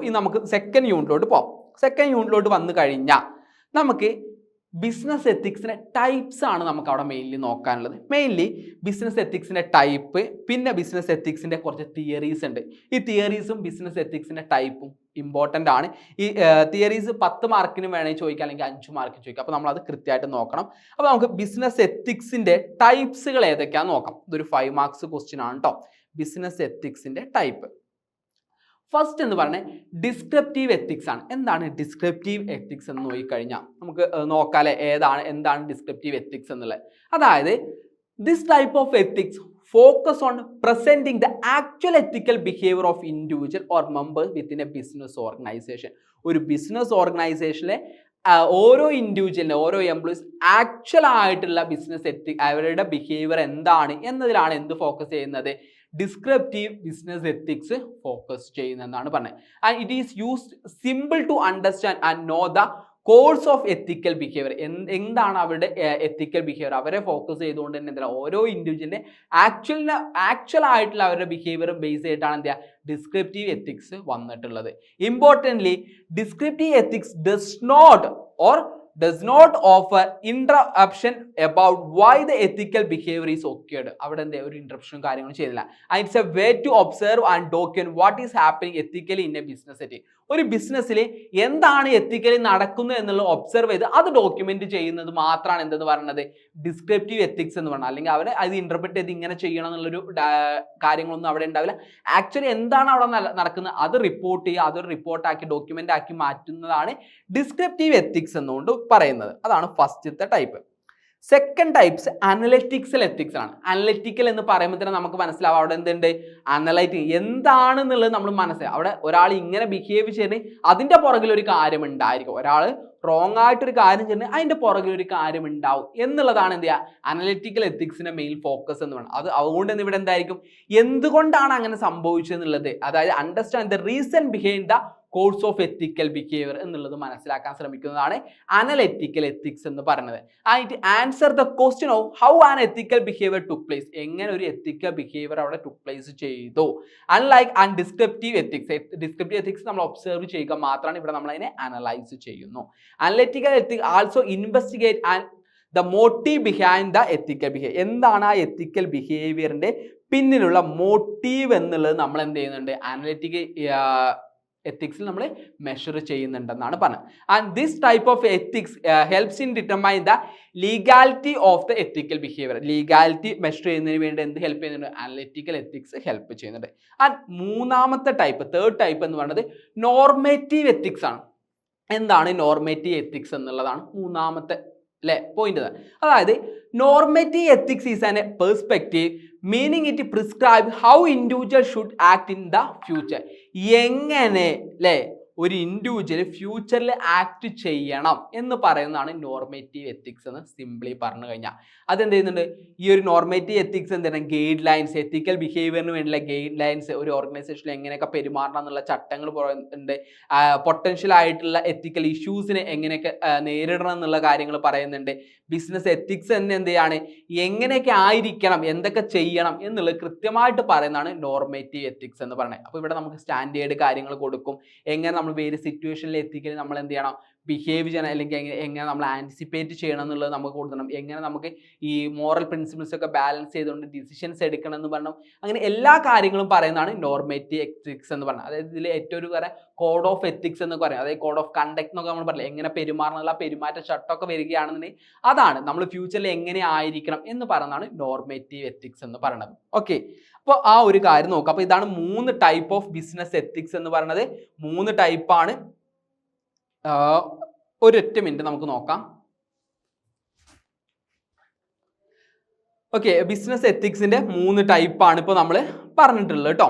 ഇനി നമുക്ക് സെക്കൻഡ് യൂണിറ്റിലോട്ട് പോകാം സെക്കൻഡ് യൂണിറ്റിലോട്ട് വന്നു കഴിഞ്ഞാൽ നമുക്ക് ബിസിനസ് എത്തിക്സിന്റെ ടൈപ്സ് ആണ് നമുക്ക് അവിടെ മെയിൻലി നോക്കാനുള്ളത്. മെയിൻലി ബിസിനസ് എത്തിക്സിന്റെ ടൈപ്പ് പിന്നെ ബിസിനസ് എത്തിക്സിന്റെ കുറച്ച് തിയറീസ് ഉണ്ട്. ഈ തിയറീസും ബിസിനസ് എത്തിക്സിന്റെ ടൈപ്പും ഇമ്പോർട്ടന്റ് ആണ്. ഈ തിയറീസ് പത്ത് മാർക്കിന് വേണമെങ്കിൽ ചോദിക്കാം അല്ലെങ്കിൽ അഞ്ച് മാർക്കിന് ചോദിക്കാം. അപ്പോൾ നമ്മൾ അത് കൃത്യമായിട്ട് നോക്കണം. അപ്പോൾ നമുക്ക് ബിസിനസ് എത്തിക്സിന്റെ ടൈപ്സുകൾ ഏതൊക്കെയാണെന്ന് നോക്കാം. ഇതൊരു ഫൈവ് മാർക്സ് ക്വസ്റ്റ്യൻ ആണ് കേട്ടോ ബിസിനസ് എത്തിക്സിന്റെ ടൈപ്പ് ഫസ്റ്റ് എന്ന് പറഞ്ഞ ഡിസ്ക്രിപ്റ്റീവ് എത്തിക്സ് ആണ്. എന്താണ് ഡിസ്ക്രിപ്റ്റീവ് എത്തിക്സ് എന്ന് നോക്കിക്കഴിഞ്ഞാൽ നമുക്ക് നോക്കാലേ ഏതാണ് എന്താണ് ഡിസ്ക്രിപ്റ്റീവ് എത്തിക്സ് എന്നുള്ളത്. അതായത് this type of ethics focus on presenting the actual ethical behaviour of individual or members within a business organization ഒരു ബിസിനസ് ഓർഗനൈസേഷനിലെ ഓരോ ഇൻഡിവിജ്വലിനെ ഓരോ എംപ്ലോയീസ് ആക്ച്വൽ ആയിട്ടുള്ള ബിസിനസ് എത്തി അവരുടെ ബിഹേവിയർ എന്താണ് എന്നതിലാണ് എന്ത് ഫോക്കസ് ചെയ്യുന്നത്? ഡിസ്ക്രിപ്റ്റീവ് ബിസിനസ് എത്തിക്സ് ഫോക്കസ് ചെയ്യുന്നതെന്നാണ് പറഞ്ഞത് and it is used simple to understand and no the course of ethical behaviour എന്താണ് അവരുടെ എത്തിക്കൽ ബിഹേവിയർ അവരെ ഫോക്കസ് ചെയ്തുകൊണ്ട് തന്നെ എന്താ ഓരോ ഇൻഡിവിജ്വലിന്റെ ആക്ച്വലിന് ആക്ച്വൽ ആയിട്ടുള്ള അവരുടെ ബിഹേവിയർ ബേസ് ചെയ്തിട്ടാണ് എന്താ ഡിസ്ക്രിപ്റ്റീവ് എത്തിക്സ് വന്നിട്ടുള്ളത്. Importantly descriptive ethics does not or does not offer interpretation about why the ethical behaviour is occurred അവിടെ എന്താ ഒരു ഇൻട്രപ്ഷനും കാര്യങ്ങളും ചെയ്തില്ല. And it's a way to observe and document what is happening ethically in a business setting ഒരു ബിസിനസ്സിൽ എന്താണ് ethically നടക്കുന്നത് എന്നുള്ളത് ഒബ്സർവ് ചെയ്ത് അത് ഡോക്യുമെന്റ് ചെയ്യുന്നത് മാത്രമാണ് എന്തെന്ന് പറയുന്നത്? ഡിസ്ക്രിപ്റ്റീവ് എത്തിക്സ് എന്ന് പറഞ്ഞാൽ അല്ലെങ്കിൽ അവരെ അത് ഇന്റർപ്രറ്റ് ചെയ്ത് ഇങ്ങനെ ചെയ്യണം എന്നുള്ളൊരു കാര്യങ്ങളൊന്നും അവിടെ ഉണ്ടാവില്ല. ആക്ച്വലി എന്താണ് അവിടെ നടക്കുന്നത്? അത് റിപ്പോർട്ട് ചെയ്യുക അതൊരു റിപ്പോർട്ടാക്കി ഡോക്യുമെന്റ് ആക്കി മാറ്റുന്നതാണ് ഡിസ്ക്രിപ്റ്റീവ് എത്തിക്സ് എന്നുകൊണ്ട് പറയുന്നത്. അതാണ് ഫസ്റ്റത്തെ type. Second types analytical ethics ആണ്. അനലറ്റിക്കൽ എന്ന് പറയുമ്പോൾ തന്നെ നമുക്ക് മനസ്സിലാവും അവിടെ എന്തുണ്ട്? അനലൈറ്റിങ് എന്താണെന്നുള്ളത് നമ്മൾ മനസ്സിലാവും. അവിടെ ഒരാൾ ഇങ്ങനെ ബിഹേവ് ചെയ്യുന്നത് അതിന്റെ പുറകിൽ ഒരു കാര്യം ഉണ്ടായിരിക്കും. ഒരാൾ റോങ് ആയിട്ടൊരു കാര്യം ചെയ്യുന്നത് അതിന്റെ പുറകിൽ ഒരു കാര്യം ഉണ്ടാവും. എന്നുള്ളതാണ് എന്ത് ചെയ്യുക? അനലറ്റിക്കൽ എത്തിക്സിന്റെ മെയിൻ ഫോക്കസ് എന്ന് പറയുന്നത്. അത് അതുകൊണ്ട് തന്നെ ഇവിടെ എന്തായിരിക്കും? എന്തുകൊണ്ടാണ് അങ്ങനെ സംഭവിച്ചത് എന്നുള്ളത്? അതായത് understand the reason behind the course of ethical behaviour എന്നുള്ളത് മനസ്സിലാക്കാൻ ശ്രമിക്കുന്നതാണ് അനലറ്റിക്കൽ എത്തിക്സ് എന്ന് പറയുന്നത്. And answer the question of how an ethical behaviour to place എങ്ങനെ ഒരു എത്തിക്കൽ ബിഹേവിയർ അവിടെ ടു പ്ലേസ് ചെയ്തു. Unlike undescriptive descriptive ethics descriptive ethics നമ്മൾ ഒബ്സർവ് ചെയ്യുക മാത്രമാണ് ഇവിടെ നമ്മൾ അതിനെ അനലൈസ് ചെയ്യുന്നു. Analytical ethic also investigate and the motive behind the ethical behaviour എന്താണ് ആ എത്തിക്കൽ ബിഹേവിയറിന്റെ പിന്നിലുള്ള മോട്ടീവ് എന്നുള്ളത് നമ്മൾ എന്ത് ചെയ്യുന്നുണ്ട്? അനലറ്റിക്കൽ എത്തിക്സിൽ നമ്മൾ മെഷർ ചെയ്യുന്നുണ്ടെന്നാണ് പറഞ്ഞത്. And this type of ethics helps in determine the legality of the ethical behaviour legality measure ചെയ്യുന്നതിന് വേണ്ടി എന്ത് ഹെൽപ്പ് ചെയ്യുന്നുണ്ട്? അനലറ്റിക്കൽ എത്തിക്സ് ഹെൽപ്പ് ചെയ്യുന്നുണ്ട്. ആൻഡ് മൂന്നാമത്തെ ടൈപ്പ് തേർഡ് ടൈപ്പ് എന്ന് പറയുന്നത് നോർമേറ്റീവ് എത്തിക്സ് ആണ്. എന്താണ് നോർമേറ്റീവ് എത്തിക്സ് എന്നുള്ളതാണ് മൂന്നാമത്തെ അല്ലെ പോയിന്റ് അതായത് normative ethics is an a perspective meaning it prescribe how individual should act in the future എങ്ങനെ അല്ലേ ഒരു ഇൻഡിവിജ്വൽ ഫ്യൂച്ചറിൽ ആക്ട് ചെയ്യണം എന്ന് പറയുന്നതാണ് നോർമേറ്റീവ് എത്തിക്സ് എന്ന് സിംപ്ലി പറഞ്ഞു കഴിഞ്ഞാൽ അതെന്ത് ചെയ്യുന്നുണ്ട് ഈ ഒരു നോർമേറ്റീവ് എത്തിക്സ് എന്താണ്? ഗൈഡ് ലൈൻസ് എത്തിക്കൽ ബിഹേവിയറിന് വേണ്ടിയുള്ള ഗൈഡ് ലൈൻസ് ഒരു ഓർഗനൈസേഷനിൽ എങ്ങനെയൊക്കെ പെരുമാറണം എന്നുള്ള ചട്ടങ്ങൾ പറയുന്നുണ്ട് പൊട്ടൻഷ്യൽ ആയിട്ടുള്ള എത്തിക്കൽ ഇഷ്യൂസിനെ എങ്ങനെയൊക്കെ നേരിടണം എന്നുള്ള കാര്യങ്ങൾ പറയുന്നുണ്ട്. ബിസിനസ് എത്തിക്സ് തന്നെ എന്ത് ചെയ്യാണ് എങ്ങനെയൊക്കെ ആയിരിക്കണം? എന്തൊക്കെ ചെയ്യണം? എന്നുള്ളത് കൃത്യമായിട്ട് പറയുന്നതാണ് നോർമേറ്റീവ് എത്തിക്സ് എന്ന് പറയുന്നത്. അപ്പോൾ ഇവിടെ നമുക്ക് സ്റ്റാൻഡേർഡ് കാര്യങ്ങൾ കൊടുക്കും. എങ്ങനെ നമ്മൾ വേറെ സിറ്റുവേഷനിൽ എത്തിക്കാൻ നമ്മൾ എന്ത് ചെയ്യണം ബിഹേവ് ചെയ്യണം. അല്ലെങ്കിൽ എങ്ങനെ നമ്മൾ ആന്റിസിപ്പേറ്റ് ചെയ്യണം എന്നുള്ളത് നമുക്ക് കൊടുക്കണം. എങ്ങനെ നമുക്ക് ഈ മോറൽ പ്രിൻസിപ്പിൾസ് ഒക്കെ ബാലൻസ് ചെയ്തുകൊണ്ട് ഡിസിഷൻസ് എടുക്കണം എന്ന് പറഞ്ഞു. അങ്ങനെ എല്ലാ കാര്യങ്ങളും പറയുന്നതാണ് നോർമേറ്റീവ് എത്തിക്സ് എന്ന് പറഞ്ഞത് അതായത് ഇതിൽ ഏറ്റവും ഒരു പറയാം കോഡ് ഓഫ് എത്തിക്സ് എന്ന് പറയും. അതായത് കോഡ് ഓഫ് കണ്ടക്ട് എന്നൊക്കെ നമ്മൾ പറയില്ല? എങ്ങനെ പെരുമാറണം എന്നുള്ള പെരുമാറ്റ ചട്ടമൊക്കെ വരികയാണെന്നുണ്ടെങ്കിൽ അതാണ് നമ്മൾ ഫ്യൂച്ചറിൽ എങ്ങനെ ആയിരിക്കണം എന്ന് പറയുന്നതാണ് നോർമേറ്റീവ് എത്തിക്സ് എന്ന് പറയുന്നത്. ഓക്കെ അപ്പോൾ ആ ഒരു കാര്യം നോക്കാം. അപ്പോൾ ഇതാണ് മൂന്ന് ടൈപ്പ് ഓഫ് ബിസിനസ് എത്തിക്സ് എന്ന് പറയുന്നത്. മൂന്ന് ടൈപ്പാണ് ഒരൊറ്റ മിനിറ്റ് നമുക്ക് നോക്കാം. ഓക്കെ ബിസിനസ് എത്തിക്സിന്റെ മൂന്ന് ടൈപ്പാണ് ഇപ്പോൾ നമ്മൾ പറഞ്ഞിട്ടുള്ളത് കേട്ടോ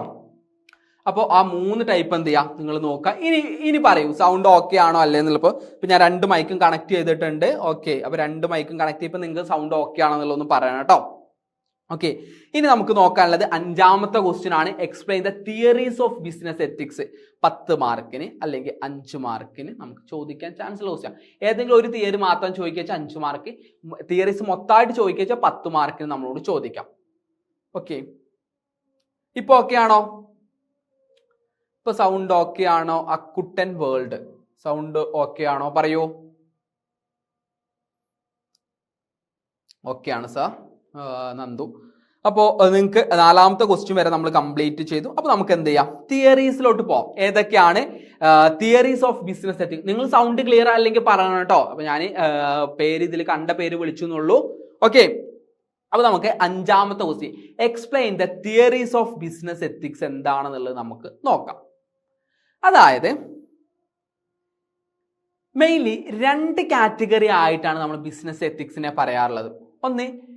അപ്പോൾ ആ മൂന്ന് ടൈപ്പ് എന്ത് ചെയ്യാം? നിങ്ങൾ നോക്കുക ഇനി ഇനി പറയൂ. സൗണ്ട് ഓക്കെ ആണോ അല്ലേ എന്നുള്ളപ്പോൾ ഇപ്പം ഞാൻ രണ്ട് മൈക്കും കണക്ട് ചെയ്തിട്ടുണ്ട്. ഓക്കെ അപ്പോൾ രണ്ട് മൈക്കും കണക്ട് ചെയ്യുമ്പോൾ നിങ്ങൾക്ക് സൗണ്ട് ഓക്കെ ആണോ എന്നുള്ളതൊന്ന് പറയണം കേട്ടോ ഓക്കെ ഇനി നമുക്ക് നോക്കാനുള്ളത് അഞ്ചാമത്തെ ക്വസ്റ്റ്യൻ ആണ്. Explain the theories of business ethics പത്ത് മാർക്കിന് അല്ലെങ്കിൽ അഞ്ച് മാർക്കിന് നമുക്ക് ചോദിക്കാൻ ചാൻസ് ഉള്ള ക്വസ്റ്റ്യൻ ഏതെങ്കിലും ഒരു തിയറി മാത്രം ചോദിക്കുക അഞ്ച് മാർക്ക് തിയറീസ് മൊത്തമായിട്ട് ചോദിക്കുക പത്ത് മാർക്കിന് നമ്മളോട് ചോദിക്കാം. ഓക്കെ ഇപ്പൊ ഓക്കെ ആണോ? ഇപ്പൊ സൗണ്ട് ഓക്കെ ആണോ? അക്കുട്ടൻ വേൾഡ് സൗണ്ട് ഓക്കെ ആണോ? പറയൂ. ഓക്കെ ആണ് സാർ നന്ദു. അപ്പോൾ നിങ്ങൾക്ക് നാലാമത്തെ ക്വസ്റ്റ്യൻ വരെ നമ്മൾ കംപ്ലീറ്റ് ചെയ്തു. അപ്പോൾ നമുക്ക് എന്ത് ചെയ്യാം? തിയറീസിലോട്ട് പോവാം. ഏതൊക്കെയാണ്? തിയറീസ് ഓഫ് ബിസിനസ് സെറ്റിംഗ് നിങ്ങൾ സൗണ്ട് ക്ലിയർ അല്ലെങ്കിൽ പറയണം കേട്ടോ അപ്പോൾ ഞാൻ പേര് ഇതിൽ കണ്ട പേര് വിളിച്ചു എന്നുള്ളൂ ഓക്കെ അപ്പോൾ നമുക്ക് അഞ്ചാമത്തെ question explain the theories of business ethics എന്താണെന്നുള്ളത് നമുക്ക് നോക്കാം. അതായത് മെയിൻലി രണ്ട് കാറ്റഗറി ആയിട്ടാണ് നമ്മൾ ബിസിനസ് എത്തിക്സിനെ പറയാറുള്ളത്. ഒന്ന്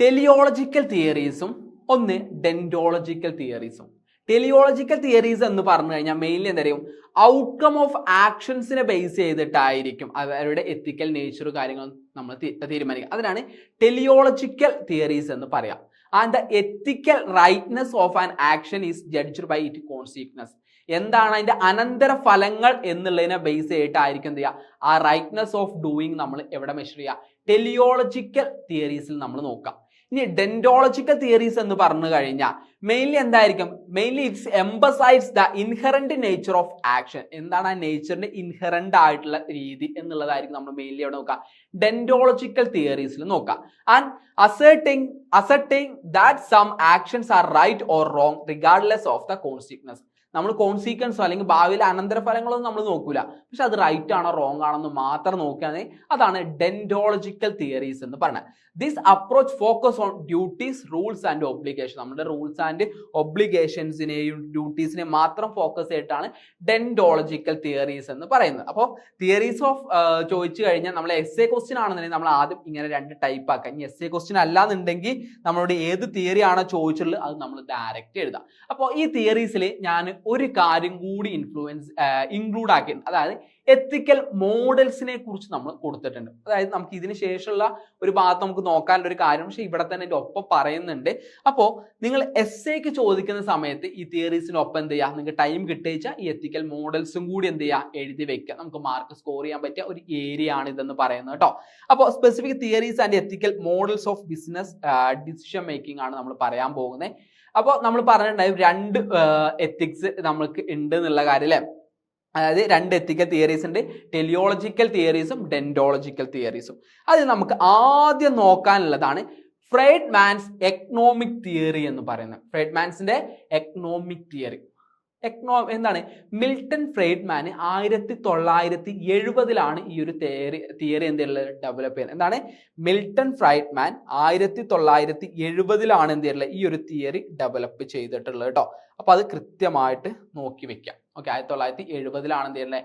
ടെലിയോളജിക്കൽ തിയറീസും ഒന്ന് ഡെൻഡോളജിക്കൽ തിയറീസും ടെലിയോളജിക്കൽ തിയറീസ് എന്ന് പറഞ്ഞു കഴിഞ്ഞാൽ മെയിൻലി എന്തായിരിക്കും ഔട്ട്കം ഓഫ് ആക്ഷൻസിനെ ബേസ് ചെയ്തിട്ടായിരിക്കും അവരുടെ എത്തിക്കൽ നേച്ചർ കാര്യങ്ങൾ നമ്മൾ തീരുമാനിക്കുക. അതിനാണ് ടെലിയോളജിക്കൽ തിയറീസ് എന്ന് പറയാം. And the ethical rightness of an action is judged by it consequence എന്താണ് അതിന്റെ അനന്തര ഫലങ്ങൾ എന്നുള്ളതിനെ ബേസ് ചെയ്തിട്ടായിരിക്കും എന്ത് ചെയ്യുക? ആ റൈറ്റ്നെസ് ഓഫ് ഡൂയിങ് നമ്മൾ എവിടെ മെഷർ ചെയ്യുക? ടെലിയോളജിക്കൽ തിയറീസിൽ നമ്മൾ നോക്കാം ഇനി ഡെന്റോളജിക്കൽ തിയറീസ് എന്ന് പറഞ്ഞു കഴിഞ്ഞാൽ മെയിൻലി എന്തായിരിക്കും? Mainly it's emphasise the inherent nature of action എന്താണ് ആ നേച്ചറിന്റെ ഇൻഹറന്റ് ആയിട്ടുള്ള രീതി എന്നുള്ളതായിരിക്കും നമ്മൾ മെയിൻലി അവിടെ നോക്കുക ഡെന്റോളജിക്കൽ തിയറീസിൽ നോക്കുക and asserting asserting that some actions are right or wrong regardless of the consequence നമ്മൾ കോൺസിക്വൻസോ അല്ലെങ്കിൽ ഭാവിയിലെ അനന്തരഫലങ്ങളൊന്നും നമ്മൾ നോക്കൂല. പക്ഷെ അത് റൈറ്റ് ആണോ റോങ് ആണോ എന്ന് മാത്രം നോക്കുകയാണെങ്കിൽ അതാണ് ഡെൻഡോളജിക്കൽ തിയറീസ് എന്ന് പറയുന്നത് this approach focus on duties rules and obligation നമ്മുടെ റൂൾസ് ആൻഡ് ഒബ്ലിഗേഷൻസിനെയും ഡ്യൂട്ടീസിനെയും മാത്രം ഫോക്കസ് ചെയ്തിട്ടാണ് ഡെൻഡോളജിക്കൽ തിയറീസ് എന്ന് പറയുന്നത്. അപ്പോൾ തിയറീസ് ഓഫ് ചോദിച്ചു കഴിഞ്ഞാൽ നമ്മൾ എസ് എ ക്വസ്റ്റ്യൻ ആണെന്നുണ്ടെങ്കിൽ നമ്മൾ ആദ്യം ഇങ്ങനെ രണ്ട് ടൈപ്പ് ആക്കാം. ഇനി എസ് എ ക്വസ്റ്റ്യൻ അല്ലാന്നുണ്ടെങ്കിൽ നമ്മളോട് ഏത് തിയറി ആണോ ചോദിച്ചിട്ടുള്ളത് അത് നമ്മൾ ഡയറക്റ്റ് എഴുതാം. അപ്പോൾ ഈ തിയറീസിൽ ഞാൻ ഒരു കാര്യം കൂടി ഇൻഫ്ലുവൻസ് ഇൻക്ലൂഡ് ആക്കി അതായത് എത്തിക്കൽ മോഡൽസിനെ കുറിച്ച് നമ്മൾ കൊടുത്തിട്ടുണ്ട്. അതായത് നമുക്ക് ഇതിന് ശേഷമുള്ള ഒരു ഭാഗത്ത് നമുക്ക് നോക്കാനുള്ള ഒരു കാര്യം. പക്ഷേ ഇവിടെ തന്നെ എന്റെ ഒപ്പം പറയുന്നുണ്ട്. അപ്പോൾ നിങ്ങൾ എസ് എക്ക് ചോദിക്കുന്ന സമയത്ത് ഈ തിയറീസിനൊപ്പം എന്ത് ചെയ്യുക? നിങ്ങൾക്ക് ടൈം കിട്ടിയാൽ ഈ എത്തിക്കൽ മോഡൽസും കൂടി എന്ത് ചെയ്യുക? എഴുതി വെക്കുക. നമുക്ക് മാർക്ക് സ്കോർ ചെയ്യാൻ പറ്റിയ ഒരു ഏരിയ ആണ് ഇതെന്ന് പറയുന്നത് കേട്ടോ. അപ്പോൾ specific theories and ethical models of business decision making ആണ് നമ്മൾ പറയാൻ പോകുന്നത്. അപ്പോൾ നമ്മൾ പറഞ്ഞിട്ടുണ്ടായിരുന്നു രണ്ട് എത്തിക്സ് നമ്മൾക്ക് ഉണ്ട് എന്നുള്ള കാര്യം അല്ലേ? അതായത് രണ്ട് എത്തിക്കൽ തിയറീസ് ഉണ്ട് ടെലിയോളജിക്കൽ തിയറീസും ഡെൻഡോളജിക്കൽ തിയറീസും അത് നമുക്ക് ആദ്യം നോക്കാനുള്ളതാണ് ഫ്രൈഡ് മാൻസ് എക്കണോമിക് തിയറി എന്ന് പറയുന്നത്. ഫ്രൈഡ് മാൻസിന്റെ എക്കണോമിക് തിയറി എക്കണോ എന്താണ്? മിൽട്ടൺ ഫ്രേഡ്മാൻ ആയിരത്തി തൊള്ളായിരത്തി എഴുപതിലാണ് ഈ ഒരു തിയറി തിയറി എന്തുള്ളത് ഡെവലപ്പ് ചെയ്യുന്നത് എന്താണ്? മിൽട്ടൺ ഫ്രൈഡ്മാൻ ആയിരത്തി തൊള്ളായിരത്തി എഴുപതിലാണ് എന്ത് ചെയ്യുന്നത് ഈ ഒരു തിയറി ഡെവലപ്പ് ചെയ്തിട്ടുള്ളത് കേട്ടോ അപ്പൊ അത് കൃത്യമായിട്ട് നോക്കി വെക്കാം. ഓക്കെ ആയിരത്തി തൊള്ളായിരത്തി എഴുപതിലാണ് എന്ത് ചെയ്യുന്നത്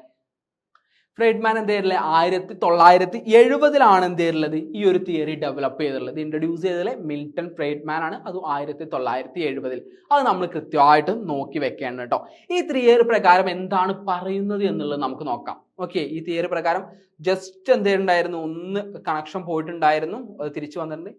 ഫ്രെഡ്മാൻ എന്ത് ചെയ്തിട്ടുള്ളത് ആയിരത്തി തൊള്ളായിരത്തി എഴുപതിലാണ് എന്ത് ചെയ്തിട്ടുള്ളത്? ഈ ഒരു തിയറി ഡെവലപ്പ് ചെയ്തിട്ടുള്ളത്. ഇൻട്രൊഡ്യൂസ് ചെയ്തത് മിൽട്ടൺ ഫ്രെഡ്മാൻ ആണ്. അത് ആയിരത്തി തൊള്ളായിരത്തി എഴുപതിൽ. അത് നമ്മൾ കൃത്യമായിട്ട് നോക്കി വെക്കേണ്ട കേട്ടോ. ഈ തിയറി പ്രകാരം എന്താണ് പറയുന്നത് എന്നുള്ളത് നമുക്ക് നോക്കാം. ഓക്കെ ഈ തിയറി പ്രകാരം ജസ്റ്റ് എന്ത് ഉണ്ടായിരുന്നു ഒന്ന് കണക്ഷൻ പോയിട്ടുണ്ടായിരുന്നു. അത് തിരിച്ചു വന്നിട്ടുണ്ട്.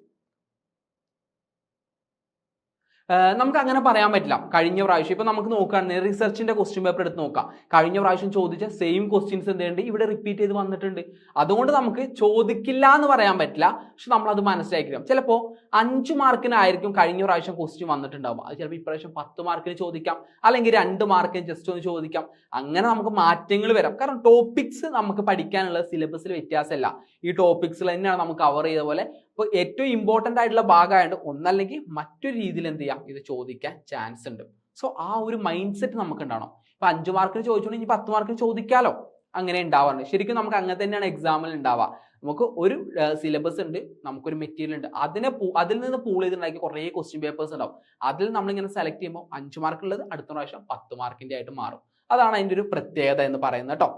നമുക്ക് അങ്ങനെ പറയാൻ പറ്റില്ല. കഴിഞ്ഞ പ്രാവശ്യം ഇപ്പം നമുക്ക് നോക്കുകയാണെങ്കിൽ റിസർച്ചിന്റെ ക്വസ്റ്റ്യൻ പേപ്പർ എടുത്ത് നോക്കാം. കഴിഞ്ഞ പ്രാവശ്യം ചോദിച്ച സെയിം ക്വസ്റ്റ്യൻസ് എന്തുണ്ട്? ഇവിടെ റിപ്പീറ്റ് ചെയ്ത് വന്നിട്ടുണ്ട്. അതുകൊണ്ട് നമുക്ക് ചോദിക്കില്ല എന്ന് പറയാൻ പറ്റില്ല. പക്ഷെ നമ്മളത് അത് മനസ്സിലാക്കണം ചിലപ്പോൾ അഞ്ച് മാർക്കിനായിരിക്കും കഴിഞ്ഞ പ്രാവശ്യം ക്വസ്റ്റ്യൻ വന്നിട്ടുണ്ടാവും അത് ചിലപ്പോൾ ഇപ്രാവശ്യം പത്ത് മാർക്കിന് ചോദിക്കാം. അല്ലെങ്കിൽ രണ്ട് മാർക്കിന് ജസ്റ്റ് ഒന്ന് ചോദിക്കാം. അങ്ങനെ നമുക്ക് മാറ്റങ്ങൾ വരാം. കാരണം ടോപ്പിക്സ് നമുക്ക് പഠിക്കാനുള്ള സിലബസിൽ വ്യത്യാസമല്ല. ഈ ടോപ്പിക്സ് തന്നെയാണ് നമുക്ക് കവർ ചെയ്ത പോലെ. അപ്പോൾ ഏറ്റവും ഇമ്പോർട്ടന്റ് ആയിട്ടുള്ള ഭാഗമായതുകൊണ്ട് ഒന്നല്ലെങ്കിൽ മറ്റൊരു രീതിയിൽ എന്ത് ചെയ്യാം? ഇത് ചോദിക്കാൻ ചാൻസ് ഉണ്ട്. സോ ആ ഒരു മൈൻഡ് സെറ്റ് നമുക്ക് ഉണ്ടാവണം. ഇപ്പൊ അഞ്ച് മാർക്കിന് ചോദിച്ചോണ്ട് ഇനി പത്ത് മാർക്കിന് ചോദിക്കാലോ? അങ്ങനെ ഉണ്ടാവാറുണ്ട്. ശരിക്കും നമുക്ക് അങ്ങനെ തന്നെയാണ് എക്സാമിൽ ഉണ്ടാവുക. നമുക്ക് ഒരു സിലബസ് ഉണ്ട് നമുക്കൊരു മെറ്റീരിയൽ ഉണ്ട്. അതിനെ അതിൽ നിന്ന് പൂൾ ചെയ്തിട്ടുണ്ടാക്കി കുറേ ക്വസ്റ്റ്യൻ പേപ്പേഴ്സ് ഉണ്ടാവും. അതിൽ നമ്മളിങ്ങനെ സെലക്ട് ചെയ്യുമ്പോൾ അഞ്ച് മാർക്ക് ഉള്ളത് അടുത്ത പ്രാവശ്യം പത്ത് മാർക്കിന്റെ ആയിട്ട് മാറും. അതാണ് അതിന്റെ ഒരു പ്രത്യേകത എന്ന് പറയുന്നത് കേട്ടോ.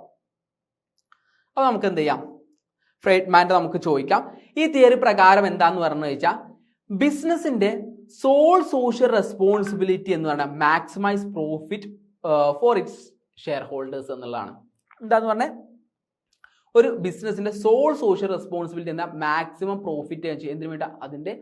അപ്പോൾ നമുക്ക് എന്ത് ചെയ്യാം? ഫ്രൈഡ്മാന്റെ നമുക്ക് ചോദിക്കാം. ഈ തിയറി പ്രകാരം എന്താന്ന് പറഞ്ഞു വെച്ചാൽ ബിസിനസിന്റെ സോൾ സോഷ്യൽ റെസ്പോൺസിബിലിറ്റി എന്ന് പറഞ്ഞാൽ maximise profit for its shareholders എന്നുള്ളതാണ്. എന്താന്ന് പറഞ്ഞാൽ ഒരു ബിസിനസിന്റെ സോൾ സോഷ്യൽ റെസ്പോൺസിബിലിറ്റി എന്ന മാക്സിമം പ്രോഫിറ്റ് എന്തിനു വേണ്ടി അതിന്റെ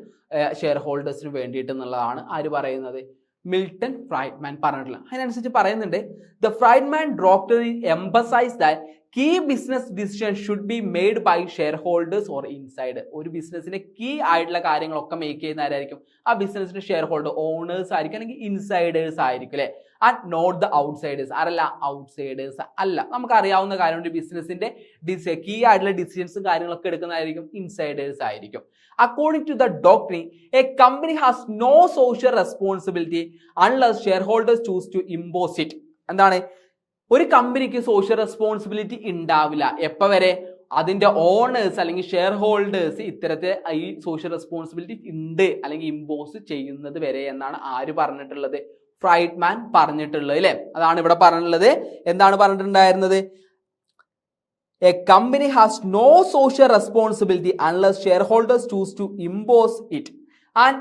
ഷെയർ ഹോൾഡേഴ്സിന് വേണ്ടിയിട്ട് എന്നുള്ളതാണ് ആര് പറയുന്നത്? മിൽട്ടൺ ഫ്രൈഡ്മാൻ പറഞ്ഞിട്ടുള്ളത്. അതിനനുസരിച്ച് പറയുന്നുണ്ട് the Friedman doctor emphasise that key business decision should be made by shareholders or inside ഒരു ബിസിനസ്സിന്റെ കീ ആയിട്ടുള്ള കാര്യങ്ങളൊക്കെ മേക്ക് ചെയ്യുന്ന ആരായിരിക്കും ആ ബിസിനസ്സിന്റെ ഷെയർ ഹോൾഡർ ഓണേഴ്സ് ആയിരിക്കും അല്ലെങ്കിൽ ഇൻസൈഡേഴ്സ് ആയിരിക്കും അല്ലെ? ആൻഡ് നോട്ട് ദ ഔട്ട്സൈഡേഴ്സ് ആരല്ല? ഔട്ട്സൈഡേഴ്സ് അല്ല. നമുക്ക് അറിയാവുന്ന കാര്യം ഒരു ബിസിനസിന്റെ ഡിസി കീ ആയിട്ടുള്ള ഡിസിഷൻസ് കാര്യങ്ങളൊക്കെ എടുക്കുന്നതായിരിക്കും ഇൻസൈഡേഴ്സ് ആയിരിക്കും. According to the doctrine a company has no social responsibility unless shareholders choose to impose it എന്താണ്? ഒരു കമ്പനിക്ക് സോഷ്യൽ റെസ്പോൺസിബിലിറ്റി ഉണ്ടാവില്ല എപ്പോൾ വരെ? അതിന്റെ ഓണേഴ്സ് അല്ലെങ്കിൽ ഷെയർ ഹോൾഡേഴ്സ് ഇത്തരത്തെ ഈ സോഷ്യൽ റെസ്പോൺസിബിലിറ്റി ഉണ്ട് അല്ലെങ്കിൽ ഇമ്പോസ് ചെയ്യുന്നത് വരെ എന്നാണ് ആര് പറഞ്ഞിട്ടുള്ളത്? ഫ്രൈഡ്മാൻ പറഞ്ഞിട്ടുള്ളത് അല്ലേ അതാണ് ഇവിടെ പറഞ്ഞിട്ടുള്ളത്. എന്താണ് പറഞ്ഞിട്ടുണ്ടായിരുന്നത്? A company has no social responsibility unless shareholders choose to impose it and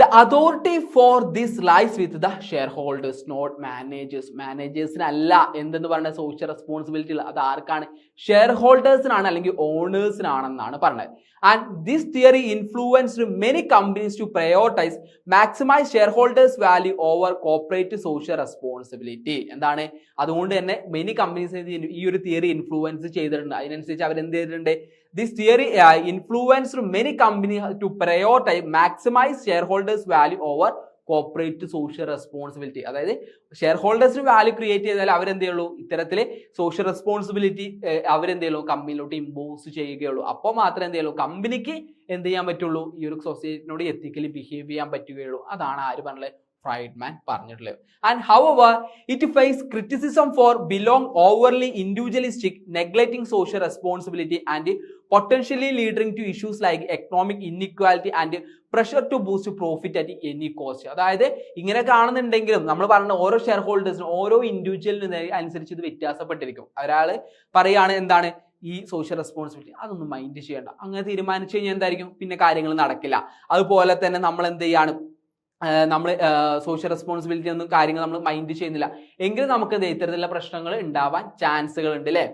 the authority for this lies with the shareholders not managers മാനേജേഴ്സിനല്ല എന്തെന്ന് പറഞ്ഞ സോഷ്യൽ റെസ്പോൺസിബിലിറ്റി അത് ആർക്കാണ്? ഷെയർ ഹോൾഡേഴ്സിനാണ് അല്ലെങ്കിൽ ഓണേഴ്സിനാണെന്നാണ് പറഞ്ഞത്. And this theory influenced many companies to prioritise maximise shareholders value over corporate social responsibility എന്താണ്? അതുകൊണ്ട് തന്നെ മെനി കമ്പനീസ് ഈ ഒരു തിയറി ഇൻഫ്ലുവൻസ് ചെയ്തിട്ടുണ്ട്. അതിനനുസരിച്ച് അവർ അവരെന്ത് ചെയ്തിട്ടുണ്ട്? This theory influenced many company to prioritise maximise shareholders value over corporate social responsibility അതായത് ഷെയർ ഹോൾഡേഴ്സിന് വാല്യൂ ക്രിയേറ്റ് ചെയ്താൽ അവരെന്ത് ചെയ്യുള്ളൂ ഇത്തരത്തിൽ സോഷ്യൽ റെസ്പോൺസിബിലിറ്റി അവരെന്ത് ചെയ്യുള്ളൂ കമ്പനിയിലോട്ട് ഇമ്പോസ് ചെയ്യുകയുള്ളൂ. അപ്പോൾ മാത്രമേ എന്ത് ചെയ്യുള്ളൂ കമ്പനിക്ക് എന്ത് ചെയ്യാൻ പറ്റുള്ളൂ? ഈ ഒരു സൊസൈറ്റിനോട് എത്തിക്കലി ബിഹേവ് ചെയ്യാൻ പറ്റുകയുള്ളൂ. അതാണ് ആര് പറഞ്ഞത്? ഫ്രൈഡ്മാൻ പറഞ്ഞിട്ടുള്ളത്. And however it face criticism for belong overly individualistic neglecting social responsibility and potentially leading to issues like economic inequality and pressure to boost profit at any cost അതായത് ഇങ്ങനെ കാണുന്നുണ്ടെങ്കിലും നമ്മൾ പറഞ്ഞ ഓരോ ഷെയർ ഹോൾഡേഴ്സിനും ഓരോ ഇൻഡിവിജ്വലിന് അനുസരിച്ച് ഇത് വ്യത്യാസപ്പെട്ടിരിക്കും. ഒരാൾ പറയുകയാണ് എന്താണ്? ഈ സോഷ്യൽ റെസ്പോൺസിബിലിറ്റി അതൊന്നും മൈൻഡ് ചെയ്യേണ്ട. അങ്ങനെ തീരുമാനിച്ചു കഴിഞ്ഞാൽ എന്തായിരിക്കും? പിന്നെ കാര്യങ്ങൾ നടക്കില്ല. അതുപോലെ തന്നെ നമ്മൾ എന്ത് ചെയ്യാണ്? നമ്മൾ സോഷ്യൽ റെസ്പോൺസിബിലിറ്റി ഒന്നും കാര്യങ്ങൾ നമ്മൾ മൈൻഡ് ചെയ്യുന്നില്ല. എങ്കിലും നമുക്ക്? ഇത്തരത്തിലുള്ള പ്രശ്നങ്ങൾ ഉണ്ടാവാൻ ചാൻസുകൾ ഉണ്ട് അല്ലേ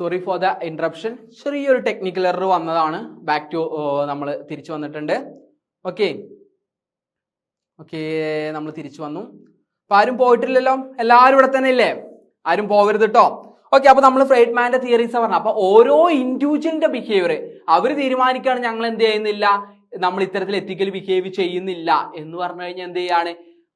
സോറി ഫോർ ദ ഇൻട്രപ്ഷൻ ചെറിയൊരു ടെക്നിക്കൽ എറർ വന്നതാണ്. ബാക്ക് ടു നമ്മൾ തിരിച്ചു വന്നിട്ടുണ്ട്. ഓക്കെ ഓക്കെ നമ്മൾ തിരിച്ചു വന്നു. അപ്പൊ ആരും പോയിട്ടില്ലല്ലോ? എല്ലാവരും ഇവിടെ തന്നെ ഇല്ലേ? ആരും പോകരുത് കേട്ടോ ഓക്കെ അപ്പൊ നമ്മൾ ഫ്രൈഡ്മാന്റെ തിയറീസ് പറഞ്ഞു അപ്പൊ ഓരോ ഇൻഡിവിജ്വലിന്റെ ബിഹേവിയർ അവർ തീരുമാനിക്കുകയാണ് ഞങ്ങൾ എന്ത് ചെയ്യുന്നില്ല. നമ്മൾ ഇത്തരത്തിൽ എത്തിക്കൽ ബിഹേവ് ചെയ്യുന്നില്ല എന്ന് പറഞ്ഞു കഴിഞ്ഞാൽ എന്ത് ചെയ്യാണ്?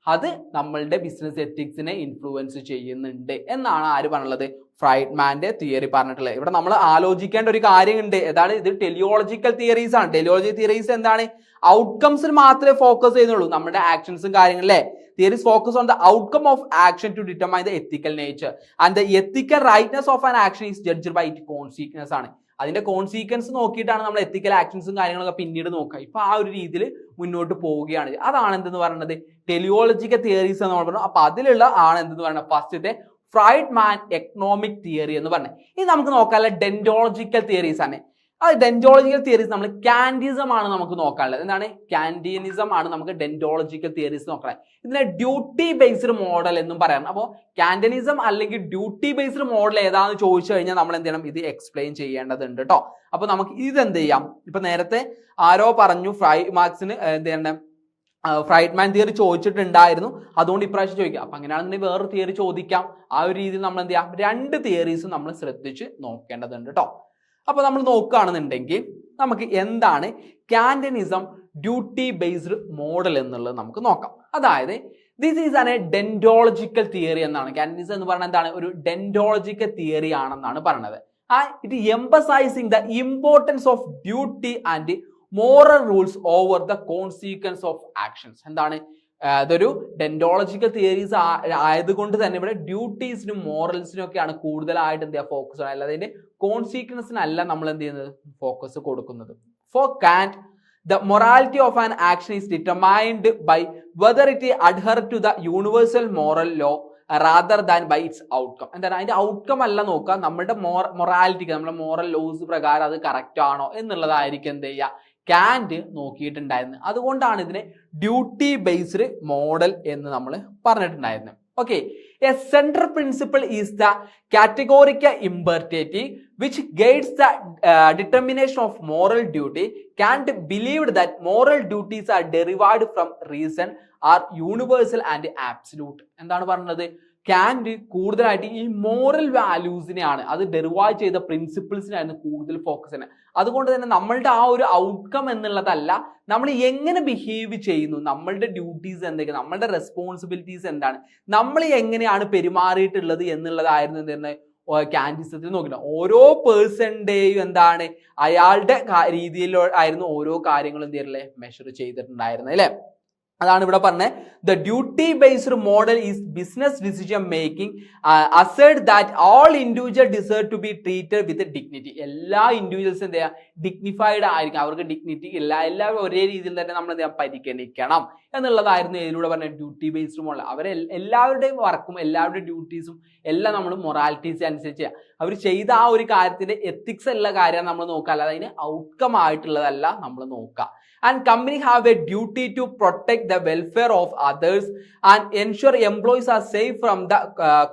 അത് നമ്മളുടെ ബിസിനസ് എത്തിക്സിനെ ഇൻഫ്ലുവൻസ് ചെയ്യുന്നുണ്ട് എന്നാണ് ആര് പറഞ്ഞുള്ളത്? ഫ്രൈഡ്മാന്റെ തിയറി പറഞ്ഞിട്ടുള്ളത്. ഇവിടെ നമ്മൾ ആലോചിക്കേണ്ട ഒരു കാര്യമുണ്ട്. ഏതാണ്? ഇത് ടെലിയോളജിക്കൽ തിയറീസ് ആണ്. ടെലിയോളജി തിയറീസ് എന്താണ്? ഔട്ട്കംസിൽ മാത്രമേ ഫോക്കസ് ചെയ്യുന്നുള്ളൂ. നമ്മുടെ ആക്ഷൻസും കാര്യങ്ങളല്ലേ theories focus on the outcome of action to determine the ethical nature and the ethical rightness of an action is judge by it consequence ആണ്. അതിന്റെ കോൺസീക്വൻസ് നോക്കിയിട്ടാണ് നമ്മൾ എത്തിക്കൽ ആക്ഷൻസും കാര്യങ്ങളൊക്കെ പിന്നീട് നോക്കുക. ഇപ്പൊ ആ ഒരു രീതിയിൽ മുന്നോട്ട് പോവുകയാണ്. അതാണ് എന്തെന്ന് പറയുന്നത്? ടെലിയോളജിക്കൽ തിയറീസ് എന്ന് നമ്മൾ പറഞ്ഞു. അപ്പൊ അതിലുള്ള ആണ് എന്തെന്ന് പറയുന്നത്? ഫസ്റ്റത്തെ ഫ്രൈഡ് മാൻ എക്കണോമിക് തിയറി എന്ന് പറഞ്ഞത്. ഇനി നമുക്ക് നോക്കാനുള്ള ഡെന്റോളജിക്കൽ തിയറീസ് ആണ്. ആ ഡെന്റോളജിക്കൽ തിയറീസ് നമ്മൾ കാൻഡിസം ആണ് നമുക്ക് നോക്കാനുള്ളത്. എന്താണ്? കാൻഡിയനിസം ആണ് നമുക്ക് ഡെന്റോളജിക്കൽ തിയറീസ് നോക്കാൻ ഇതിനെ ഡ്യൂട്ടി ബേസ്ഡ് മോഡൽ എന്നും പറയാം. അപ്പോൾ കാൻഡനിസം അല്ലെങ്കിൽ ഡ്യൂട്ടി ബേസ്ഡ് മോഡൽ ഏതാണെന്ന് ചോദിച്ചു കഴിഞ്ഞാൽ നമ്മൾ എന്ത് ചെയ്യണം? ഇത് എക്സ്പ്ലെയിൻ ചെയ്യേണ്ടതുണ്ട് കേട്ടോ അപ്പോൾ നമുക്ക് ഇത് എന്ത് ചെയ്യാം? ഇപ്പൊ നേരത്തെ ആരോ പറഞ്ഞു ഫ്രൈ മാർക്സിന് എന്ത് ചെയ്യണം ഫ്രൈഡ്മാൻ തിയറി ചോദിച്ചിട്ടുണ്ടായിരുന്നു. അതുകൊണ്ട് ഇപ്രാവശ്യം ചോദിക്കാം. അപ്പൊ അങ്ങനെയാണെന്നുണ്ടെങ്കിൽ വേറൊരു തിയറി ചോദിക്കാം. ആ ഒരു രീതിയിൽ നമ്മൾ എന്ത് ചെയ്യാം? രണ്ട് തിയറീസും നമ്മൾ ശ്രദ്ധിച്ച് നോക്കേണ്ടതുണ്ട് കേട്ടോ അപ്പൊ നമ്മൾ നോക്കുകയാണെന്നുണ്ടെങ്കിൽ നമുക്ക് എന്താണ് കാൻഡനിസം ഡ്യൂട്ടി ബേസ്ഡ് മോഡൽ എന്നുള്ളത് നമുക്ക് നോക്കാം. അതായത് this is an a deontological theory എന്നാണ്. കാൻഡനിസം എന്ന് പറഞ്ഞാൽ എന്താണ്? ഒരു ഡെൻഡോളജിക്കൽ തിയറി ആണെന്നാണ് പറയുന്നത് ആ it emphasising the importance of duty and moral rules over the consequence of actions എന്താണ്? അതൊരു ഡെന്റോളജിക്കൽ തിയറീസ് ആയതുകൊണ്ട് തന്നെ ഇവിടെ ഡ്യൂട്ടീസിനും മോറൽസിനും ഒക്കെയാണ് കൂടുതലായിട്ട് എന്ത് ചെയ്യുക ഫോക്കസ് അല്ലാതെ അതിന്റെ കോൺസിക്വൻസിനല്ല നമ്മൾ എന്ത് ചെയ്യുന്നത്? ഫോക്കസ് കൊടുക്കുന്നത്. For Kant the morality of an action is determined by whether it adhere to the universal moral law rather than by its outcome എന്താണ്? അതിന്റെ ഔട്ട്കം അല്ല നോക്കുക. നമ്മുടെ മൊറാലിറ്റിക്ക് നമ്മുടെ മോറൽ ലോസ് പ്രകാരം അത് കറക്റ്റ് ആണോ എന്നുള്ളതായിരിക്കും എന്ത് ചെയ്യുക. കാൻഡ് നോക്കിയിട്ടുണ്ടായിരുന്നത് അതുകൊണ്ടാണ് ഇതിനെ ഡ്യൂട്ടി ബേസ്ഡ് മോഡൽ എന്ന് നമ്മൾ പറഞ്ഞിട്ടുണ്ടായിരുന്നു. Okay a central principle is the categorical imperative which guides the determination of moral duty Kant believed that moral duties are derived from reason are universal and absolute. എന്താണ് പറഞ്ഞത്? Kant കൂടുതലായിട്ട് ഈ moral വാല്യൂസിനെയാണ് അത് ഡെറിവൈവ് ചെയ്ത പ്രിൻസിപ്പിൾസിനായിരുന്നു കൂടുതൽ ഫോക്കസ് ചെയ്യുന്നത്. അതുകൊണ്ട് തന്നെ നമ്മളുടെ ആ ഒരു ഔട്ട്കം എന്നുള്ളതല്ല നമ്മൾ എങ്ങനെ ബിഹേവ് ചെയ്യുന്നു നമ്മളുടെ ഡ്യൂട്ടീസ് എന്തൊക്കെ നമ്മളുടെ റെസ്പോൺസിബിലിറ്റീസ് എന്താണ് നമ്മൾ എങ്ങനെയാണ് പെരുമാറിയിട്ടുള്ളത് എന്നുള്ളതായിരുന്നു എന്തെന്ന് കാൻഡിസത്തിൽ നോക്കുന്നത് ഓരോ പേഴ്സണിന്റെയും എന്താണ് അയാളുടെ രീതിയിലോ ആയിരുന്നു ഓരോ കാര്യങ്ങളും എന്ത് മെഷർ ചെയ്തിട്ടുണ്ടായിരുന്നത് അല്ലേ? അതാണ് ഇവിടെ പറഞ്ഞത് the duty based model is business decision making assert that all individual deserve to be treated with dignity എല്ലാ ഇൻഡിവിജ്വൽസും എന്ത് ചെയ്യുക ഡിഗ്നിഫൈഡ് ആയിരിക്കും അവർക്ക് ഡിഗ്നിറ്റി ഇല്ല. എല്ലാവരും ഒരേ രീതിയിൽ തന്നെ നമ്മൾ എന്ത് പരിഗണിക്കണം എന്നുള്ളതായിരുന്നു ഇതിലൂടെ പറഞ്ഞ ഡ്യൂട്ടി ബേസ്ഡ് മോഡൽ അവരെ എല്ലാവരുടെയും വർക്കും എല്ലാവരുടെയും ഡ്യൂട്ടീസും എല്ലാം നമ്മൾ മൊറാലിറ്റീസ് അനുസരിച്ച് അവർ ചെയ്ത ആ ഒരു കാര്യത്തിന്റെ എത്തിക്സ് ഉള്ള കാര്യം നമ്മൾ നോക്കുക. അല്ലാതെ അതിന് ഔട്ട്കം ആയിട്ടുള്ളതല്ല നമ്മൾ നോക്കുക. And company have a duty to protect the welfare of others and ensure employees are safe from the